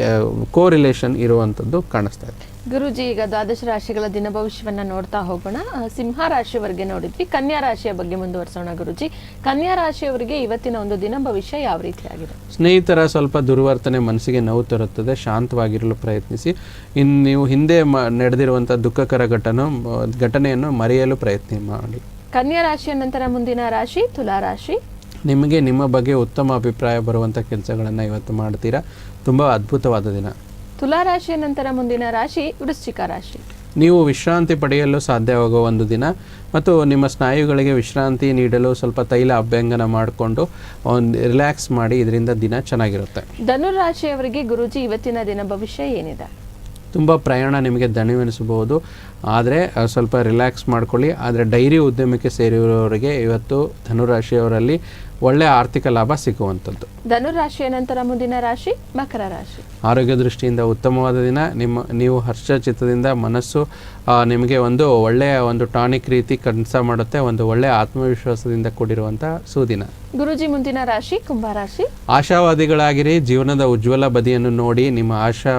B: ಕೋರಿಲೇಷನ್ ಇರುವಂಥದ್ದು ಕಾಣಿಸ್ತಾ ಇದೆ.
A: ಗುರುಜಿ ಈಗ ದ್ವಾದಶ ರಾಶಿಗಳ ದಿನ ಭವಿಷ್ಯವನ್ನ ನೋಡ್ತಾ ಹೋಗೋಣ. ಸಿಂಹ ರಾಶಿಯವರೆಗೆ ನೋಡಿದ್ವಿ. ಕನ್ಯಾ ರಾಶಿಯ ಬಗ್ಗೆ ಮುಂದುವರಿಸೋಣ ಗುರುಜಿ. ಕನ್ಯಾ ರಾಶಿಯವರಿಗೆ ಇವತ್ತಿನ ಒಂದು ದಿನ ಭವಿಷ್ಯ ಯಾವ ರೀತಿಯಾಗಿದೆ?
B: ಸ್ನೇಹಿತರ ಸ್ವಲ್ಪ ದುರ್ವರ್ತನೆ ಮನಸ್ಸಿಗೆ ನೋವು ತರುತ್ತದೆ. ಶಾಂತವಾಗಿರಲು ಪ್ರಯತ್ನಿಸಿ. ಇನ್ನು ನೀವು ಹಿಂದೆ ನಡೆದಿರುವಂತಹ ದುಃಖಕರ ಘಟನೆ ಘಟನೆಯನ್ನು ಮರೆಯಲು ಪ್ರಯತ್ನ ಮಾಡಿ.
A: ಕನ್ಯಾ ರಾಶಿಯ ನಂತರ ಮುಂದಿನ ರಾಶಿ ತುಲಾ ರಾಶಿ.
B: ನಿಮಗೆ ನಿಮ್ಮ ಬಗ್ಗೆ ಉತ್ತಮ ಅಭಿಪ್ರಾಯ ಬರುವಂಥ ಕೆಲಸಗಳನ್ನು ಇವತ್ತು ಮಾಡ್ತೀರಾ? ತುಂಬ ಅದ್ಭುತವಾದ ದಿನ.
A: ತುಲಾ ರಾಶಿಯ ನಂತರ ಮುಂದಿನ ರಾಶಿ ವೃಶ್ಚಿಕ ರಾಶಿ.
B: ನೀವು ವಿಶ್ರಾಂತಿ ಪಡೆಯಲು ಸಾಧ್ಯವಾಗುವ ಒಂದು ದಿನ ಮತ್ತು ನಿಮ್ಮ ಸ್ನಾಯುಗಳಿಗೆ ವಿಶ್ರಾಂತಿ ನೀಡಲು ಸ್ವಲ್ಪ ತೈಲ ಅಭ್ಯಂಗನ ಮಾಡಿಕೊಂಡು ಒಂದು ರಿಲ್ಯಾಕ್ಸ್ ಮಾಡಿ ಇದರಿಂದ ದಿನ ಚೆನ್ನಾಗಿರುತ್ತೆ.
A: ಧನುರಾಶಿಯವರಿಗೆ ಗುರುಜಿ ಇವತ್ತಿನ ದಿನ ಭವಿಷ್ಯ ಏನಿದೆ?
B: ತುಂಬ ಪ್ರಯಾಣ ನಿಮಗೆ ದಣಿವೆನಿಸಬಹುದು. ಆದರೆ ಸ್ವಲ್ಪ ರಿಲ್ಯಾಕ್ಸ್ ಮಾಡ್ಕೊಳ್ಳಿ. ಆದರೆ ಡೈರಿ ಉದ್ಯಮಕ್ಕೆ ಸೇರಿರುವವರಿಗೆ ಇವತ್ತು ಧನುರಾಶಿಯವರಲ್ಲಿ ಒಳ್ಳೆಯ ಆರ್ಥಿಕ ಲಾಭ ಸಿಗುವಂಥದ್ದು.
A: ಧನುರಾಶಿಯ ನಂತರ ಮುಂದಿನ ರಾಶಿ ಮಕರ ರಾಶಿ.
B: ಆರೋಗ್ಯ ದೃಷ್ಟಿಯಿಂದ ಉತ್ತಮವಾದ ದಿನ ನಿಮ್ಮ ನೀವು ಹರ್ಷಚಿತ್ತದಿಂದ ಮನಸ್ಸು ನಿಮಗೆ ಒಂದು ಒಳ್ಳೆಯ ಒಂದು ಟಾನಿಕ್ ರೀತಿ ಕೆಲಸ ಮಾಡುತ್ತೆ ಒಂದು ಒಳ್ಳೆಯ ಆತ್ಮವಿಶ್ವಾಸದಿಂದ ಕೂಡಿರುವಂಥ ಸುದಿನ.
A: ಗುರುಜಿ ಮುಂದಿನ ರಾಶಿ ಕುಂಭರಾಶಿ
B: ಆಶಾವಾದಿಗಳಾಗಿರಿ ಜೀವನದ ಉಜ್ವಲ ಬದಿಯನ್ನು ನೋಡಿ ನಿಮ್ಮ ಆಶಾ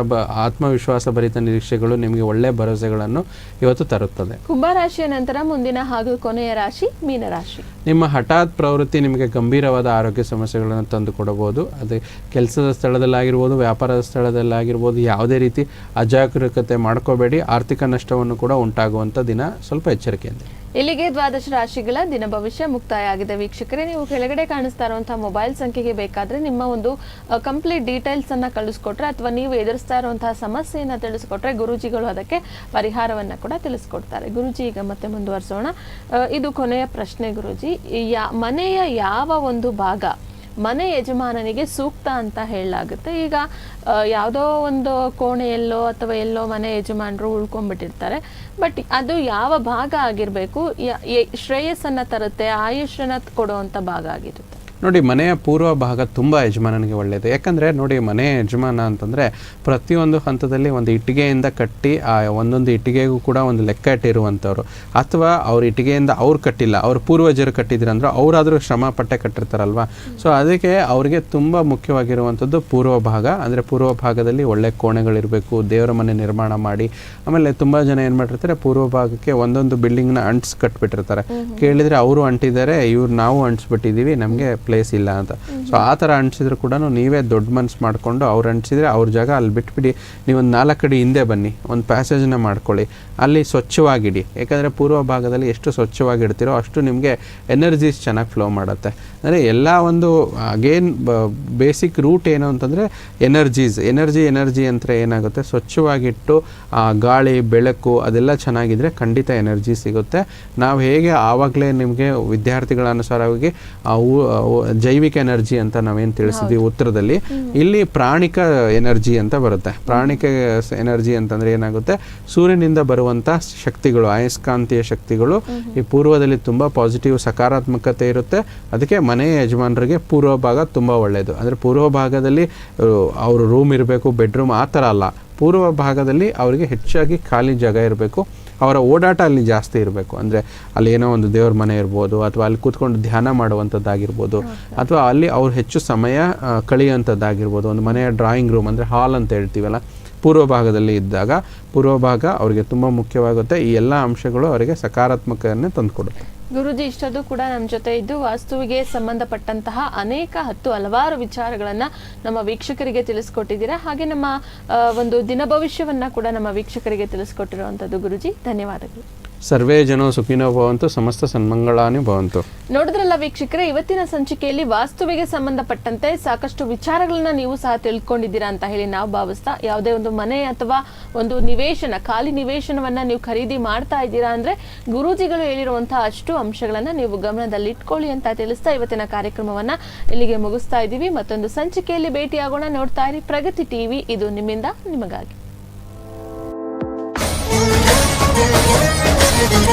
B: ಆತ್ಮವಿಶ್ವಾಸ ಭರಿತ ನಿರೀಕ್ಷೆಗಳು ನಿಮಗೆ ಒಳ್ಳೆಯ ಭರವಸೆಗಳನ್ನು ಇವತ್ತು ತರುತ್ತದೆ.
A: ಕುಂಭರಾಶಿಯ ನಂತರ ಮುಂದಿನ ಹಾಗೂ ಕೊನೆಯ ರಾಶಿ ಮೀನರಾಶಿ.
B: ನಿಮ್ಮ ಹಠಾತ್ ಪ್ರವೃತ್ತಿ ನಿಮಗೆ ಗಂಭೀರವಾದ ಆರೋಗ್ಯ ಸಮಸ್ಯೆಗಳನ್ನು ತಂದು ಕೊಡಬಹುದು ಅದು ಕೆಲಸದ ಸ್ಥಳದಲ್ಲಾಗಿರ್ಬೋದು, ವ್ಯಾಪಾರದ ಸ್ಥಳದಲ್ಲಾಗಿರ್ಬೋದು, ಯಾವುದೇ ರೀತಿ ಅಜಾಗರೂಕತೆ ಮಾಡ್ಕೋಬೇಡಿ. ಆರ್ಥಿಕ ನಷ್ಟವನ್ನು ಕೂಡ ಉಂಟಾಗುವಂಥ ದಿನ ಸ್ವಲ್ಪ ಎಚ್ಚರಿಕೆಯಿಂದ.
A: ಇಲ್ಲಿಗೆ ದ್ವಾದಶ ರಾಶಿಗಳ ದಿನ ಭವಿಷ್ಯ ಮುಕ್ತಾಯ ಆಗಿದೆ ವೀಕ್ಷಕರೇ, ನೀವು ಕೆಳಗಡೆ ಕಾಣಿಸ್ತಾ ಇರುವಂತಹ ಮೊಬೈಲ್ ಸಂಖ್ಯೆಗೆ ಬೇಕಾದ್ರೆ ನಿಮ್ಮ ಒಂದು ಕಂಪ್ಲೀಟ್ ಡೀಟೇಲ್ಸ್ ಅನ್ನ ಕಳಿಸ್ಕೊಟ್ರೆ ಅಥವಾ ನೀವು ಎದುರಿಸ್ತಾ ಇರುವಂತಹ ಸಮಸ್ಯೆಯನ್ನ ತಿಳಿಸ್ಕೊಟ್ರೆ ಗುರುಜಿಗಳು ಅದಕ್ಕೆ ಪರಿಹಾರವನ್ನ ಕೂಡ ತಿಳಿಸ್ಕೊಡ್ತಾರೆ. ಗುರುಜಿ, ಈಗ ಮತ್ತೆ ಮುಂದುವರಿಸೋಣ. ಇದು ಕೊನೆಯ ಪ್ರಶ್ನೆ ಗುರುಜಿ. ಯಾ- ಮನೆಯ ಯಾವ ಒಂದು ಭಾಗ ಮನೆ ಯಜಮಾನನಿಗೆ ಸೂಕ್ತ ಅಂತ ಹೇಳಲಾಗುತ್ತೆ. ಈಗ ಯಾವುದೋ ಒಂದು ಕೋಣೆಯಲ್ಲೋ ಅಥವಾ ಎಲ್ಲೋ ಮನೆ ಯಜಮಾನರು ಉಳ್ಕೊಂಡ್ಬಿಟ್ಟಿರ್ತಾರೆ. ಬಟ್ ಅದು ಯಾವ ಭಾಗ ಆಗಿರಬೇಕು ಶ್ರೇಯಸ್ಸನ್ನು ತರುತ್ತೆ, ಆಯುಷ್ಯನ ಕೊಡುವಂಥ ಭಾಗ ಆಗಿರುತ್ತೆ.
B: ನೋಡಿ ಮನೆಯ ಪೂರ್ವ ಭಾಗ ತುಂಬ ಯಜಮಾನನಿಗೆ ಒಳ್ಳೆಯದು. ಯಾಕಂದರೆ ನೋಡಿ ಮನೆ ಯಜಮಾನ ಅಂತಂದರೆ ಪ್ರತಿಯೊಂದು ಹಂತದಲ್ಲಿ ಒಂದು ಇಟ್ಟಿಗೆಯಿಂದ ಕಟ್ಟಿ ಆ ಒಂದೊಂದು ಇಟ್ಟಿಗೆಗೂ ಕೂಡ ಒಂದು ಲೆಕ್ಕ ಇಟ್ಟಿರುವಂಥವ್ರು ಅಥವಾ ಅವ್ರ ಇಟ್ಟಿಗೆಯಿಂದ ಅವ್ರು ಕಟ್ಟಿಲ್ಲ ಅವ್ರ ಪೂರ್ವಜರು ಕಟ್ಟಿದ್ರಂದ್ರೆ ಅವರಾದರೂ ಶ್ರಮ ಪಟ್ಟೆ ಕಟ್ಟಿರ್ತಾರಲ್ವ? ಸೊ ಅದಕ್ಕೆ ಅವರಿಗೆ ತುಂಬ ಮುಖ್ಯವಾಗಿರುವಂಥದ್ದು ಪೂರ್ವ ಭಾಗ. ಅಂದರೆ ಪೂರ್ವ ಭಾಗದಲ್ಲಿ ಒಳ್ಳೆ ಕೋಣೆಗಳಿರಬೇಕು ದೇವರ ಮನೆ ನಿರ್ಮಾಣ ಮಾಡಿ. ಆಮೇಲೆ ತುಂಬ ಜನ ಏನು ಮಾಡಿರ್ತಾರೆ ಪೂರ್ವ ಭಾಗಕ್ಕೆ ಒಂದೊಂದು ಬಿಲ್ಡಿಂಗ್ನ ಅಂಟ್ಸ್ ಕಟ್ಬಿಟ್ಟಿರ್ತಾರೆ. ಕೇಳಿದರೆ ಅವರು ಅಂಟಿದ್ದಾರೆ ಇವ್ರು ನಾವು ಅಂಟಿಸ್ಬಿಟ್ಟಿದ್ದೀವಿ ನಮಗೆ ಪ್ಲೇಸ್ ಇಲ್ಲ ಅಂತ. ಸೊ ಆ ಥರ ಅಂಟಿಸಿದ್ರು ಕೂಡ ನೀವೇ ದೊಡ್ಡ ಮನ್ಸು ಮಾಡಿಕೊಂಡು ಅವ್ರು ಅಂಟಿಸಿದ್ರೆ ಅವ್ರ ಜಾಗ ಅಲ್ಲಿ ಬಿಟ್ಬಿಡಿ. ನೀವೊಂದು ನಾಲ್ಕು ಅಡಿ ಹಿಂದೆ ಬನ್ನಿ ಒಂದು ಪ್ಯಾಸೇಜನ್ನ ಮಾಡ್ಕೊಳ್ಳಿ. ಅಲ್ಲಿ ಸ್ವಚ್ಛವಾಗಿಡಿ. ಯಾಕಂದರೆ ಪೂರ್ವ ಭಾಗದಲ್ಲಿ ಎಷ್ಟು ಸ್ವಚ್ಛವಾಗಿಡ್ತೀರೋ ಅಷ್ಟು ನಿಮಗೆ ಎನರ್ಜೀಸ್ ಚೆನ್ನಾಗಿ ಫ್ಲೋ ಮಾಡುತ್ತೆ. ಅಂದರೆ ಎಲ್ಲ ಒಂದು ಅಗೇನ್ ಬೇಸಿಕ್ ರೂಟ್ ಏನು ಅಂತಂದರೆ ಎನರ್ಜೀಸ್ ಎನರ್ಜಿ ಎನರ್ಜಿ ಅಂತ ಏನಾಗುತ್ತೆ? ಸ್ವಚ್ಛವಾಗಿಟ್ಟು ಆ ಗಾಳಿ ಬೆಳಕು ಅದೆಲ್ಲ ಚೆನ್ನಾಗಿದ್ದರೆ ಖಂಡಿತ ಎನರ್ಜಿ ಸಿಗುತ್ತೆ. ನಾವು ಹೇಗೆ ಆವಾಗಲೇ ನಿಮಗೆ ವಿದ್ಯಾರ್ಥಿಗಳ ಅನುಸಾರವಾಗಿ ಆ ಆ ಊ- ಜೈವಿಕ ಎನರ್ಜಿ ಅಂತ ನಾವೇನು ತಿಳಿಸಿದ್ವಿ ಉತ್ತರದಲ್ಲಿ. ಇಲ್ಲಿ ಪ್ರಾಣಿಕ ಎನರ್ಜಿ ಅಂತ ಬರುತ್ತೆ. ಪ್ರಾಣಿಕ ಎನರ್ಜಿ ಅಂತಂದ್ರೆ ಏನಾಗುತ್ತೆ? ಸೂರ್ಯನಿಂದ ಬರುವಂಥ ಶಕ್ತಿಗಳು ಅಯಸ್ಕಾಂತೀಯ ಶಕ್ತಿಗಳು ಈ ಪೂರ್ವದಲ್ಲಿ ತುಂಬ ಪಾಸಿಟಿವ್ ಸಕಾರಾತ್ಮಕತೆ ಇರುತ್ತೆ. ಅದಕ್ಕೆ ಮನೆ ಯಜಮಾನರಿಗೆ ಪೂರ್ವ ಭಾಗ ತುಂಬ ಒಳ್ಳೆಯದು ಅಂದರೆ ಪೂರ್ವ ಭಾಗದಲ್ಲಿ ಅವರು ರೂಮ್ ಇರಬೇಕು ಬೆಡ್ರೂಮ್ ಆ ಥರ ಅಲ್ಲ. ಪೂರ್ವ ಭಾಗದಲ್ಲಿ ಅವರಿಗೆ ಹೆಚ್ಚಾಗಿ ಖಾಲಿ ಜಾಗ ಇರಬೇಕು. ಅವರ ಓಡಾಟ ಅಲ್ಲಿ ಜಾಸ್ತಿ ಇರಬೇಕು. ಅಂದರೆ ಅಲ್ಲಿ ಏನೋ ಒಂದು ದೇವ್ರ ಮನೆ ಇರ್ಬೋದು ಅಥವಾ ಅಲ್ಲಿ ಕೂತ್ಕೊಂಡು ಧ್ಯಾನ ಮಾಡುವಂಥದ್ದಾಗಿರ್ಬೋದು ಅಥವಾ ಅಲ್ಲಿ ಅವ್ರು ಹೆಚ್ಚು ಸಮಯ ಕಳೆಯುವಂಥದ್ದಾಗಿರ್ಬೋದು. ಒಂದು ಮನೆಯ ಡ್ರಾಯಿಂಗ್ ರೂಮ್ ಅಂದರೆ ಹಾಲ್ ಅಂತ ಹೇಳ್ತೀವಲ್ಲ ಪೂರ್ವ ಭಾಗದಲ್ಲಿ ಇದ್ದಾಗ ಪೂರ್ವ ಭಾಗ ಅವರಿಗೆ ತುಂಬ ಮುಖ್ಯವಾಗುತ್ತೆ. ಈ ಎಲ್ಲ ಅಂಶಗಳು ಅವರಿಗೆ ಸಕಾರಾತ್ಮಕವನ್ನೇ ತಂದುಕೊಡುತ್ತೆ.
A: ಗುರುಜಿ ಇಷ್ಟೊಂದು ಕೂಡ ನಮ್ಮ ಜೊತೆ ಇದ್ದು ವಾಸ್ತುವಿಗೆ ಸಂಬಂಧಪಟ್ಟಂತಹ ಅನೇಕ ಹತ್ತು ಹಲವಾರು ವಿಚಾರಗಳನ್ನ ನಮ್ಮ ವೀಕ್ಷಕರಿಗೆ ತಿಳಿಸ್ಕೊಟ್ಟಿದ್ದೀರಾ. ಹಾಗೆ ನಮ್ಮ ಒಂದು ದಿನ ಭವಿಷ್ಯವನ್ನ ಕೂಡ ನಮ್ಮ ವೀಕ್ಷಕರಿಗೆ ತಿಳಿಸ್ಕೊಟ್ಟಿರುವಂತದ್ದು ಗುರುಜಿ, ಧನ್ಯವಾದಗಳು.
B: ಸರ್ವೇ ಜನೋ ಸುಖಿನೋ ಭವಂತು, ಸಮಸ್ತ ಸನ್ಮಂಗಳಾನಿ ಭವಂತು.
A: ನೋಡಿದ್ರಲ್ಲ ವೀಕ್ಷಕರೇ, ಇವತ್ತಿನ ಸಂಚಿಕೆಯಲ್ಲಿ ವಾಸ್ತುವಿಗೆ ಸಂಬಂಧಪಟ್ಟಂತೆ ಸಾಕಷ್ಟು ವಿಚಾರಗಳನ್ನ ನೀವು ಸಹ ತಿಳ್ಕೊಂಡಿದ್ದೀರಾ ಅಂತ ಹೇಳಿ ನಾವು ಭಾವಿಸ್ತಾ, ಯಾವುದೇ ಒಂದು ಮನೆ ಅಥವಾ ಒಂದು ನಿವೇಶನ, ಖಾಲಿ ನಿವೇಶನವನ್ನ ನೀವು ಖರೀದಿ ಮಾಡ್ತಾ ಇದ್ದೀರಾ ಅಂದ್ರೆ ಗುರೂಜಿಗಳು ಹೇಳಿರುವಂತಹ ಅಷ್ಟು ಅಂಶಗಳನ್ನ ನೀವು ಗಮನದಲ್ಲಿ ಇಟ್ಕೊಳ್ಳಿ ಅಂತ ತಿಳಿಸ್ತಾ ಇವತ್ತಿನ ಕಾರ್ಯಕ್ರಮವನ್ನ ಇಲ್ಲಿಗೆ ಮುಗಿಸ್ತಾ ಇದ್ದೀವಿ. ಮತ್ತೊಂದು ಸಂಚಿಕೆಯಲ್ಲಿ ಭೇಟಿಯಾಗೋಣ. ನೋಡ್ತಾ ಇರಿ ಪ್ರಗತಿ ಟಿವಿ. ಇದು ನಿಮ್ಮಿಂದ, ನಿಮಗಾಗಿ.
C: Müzik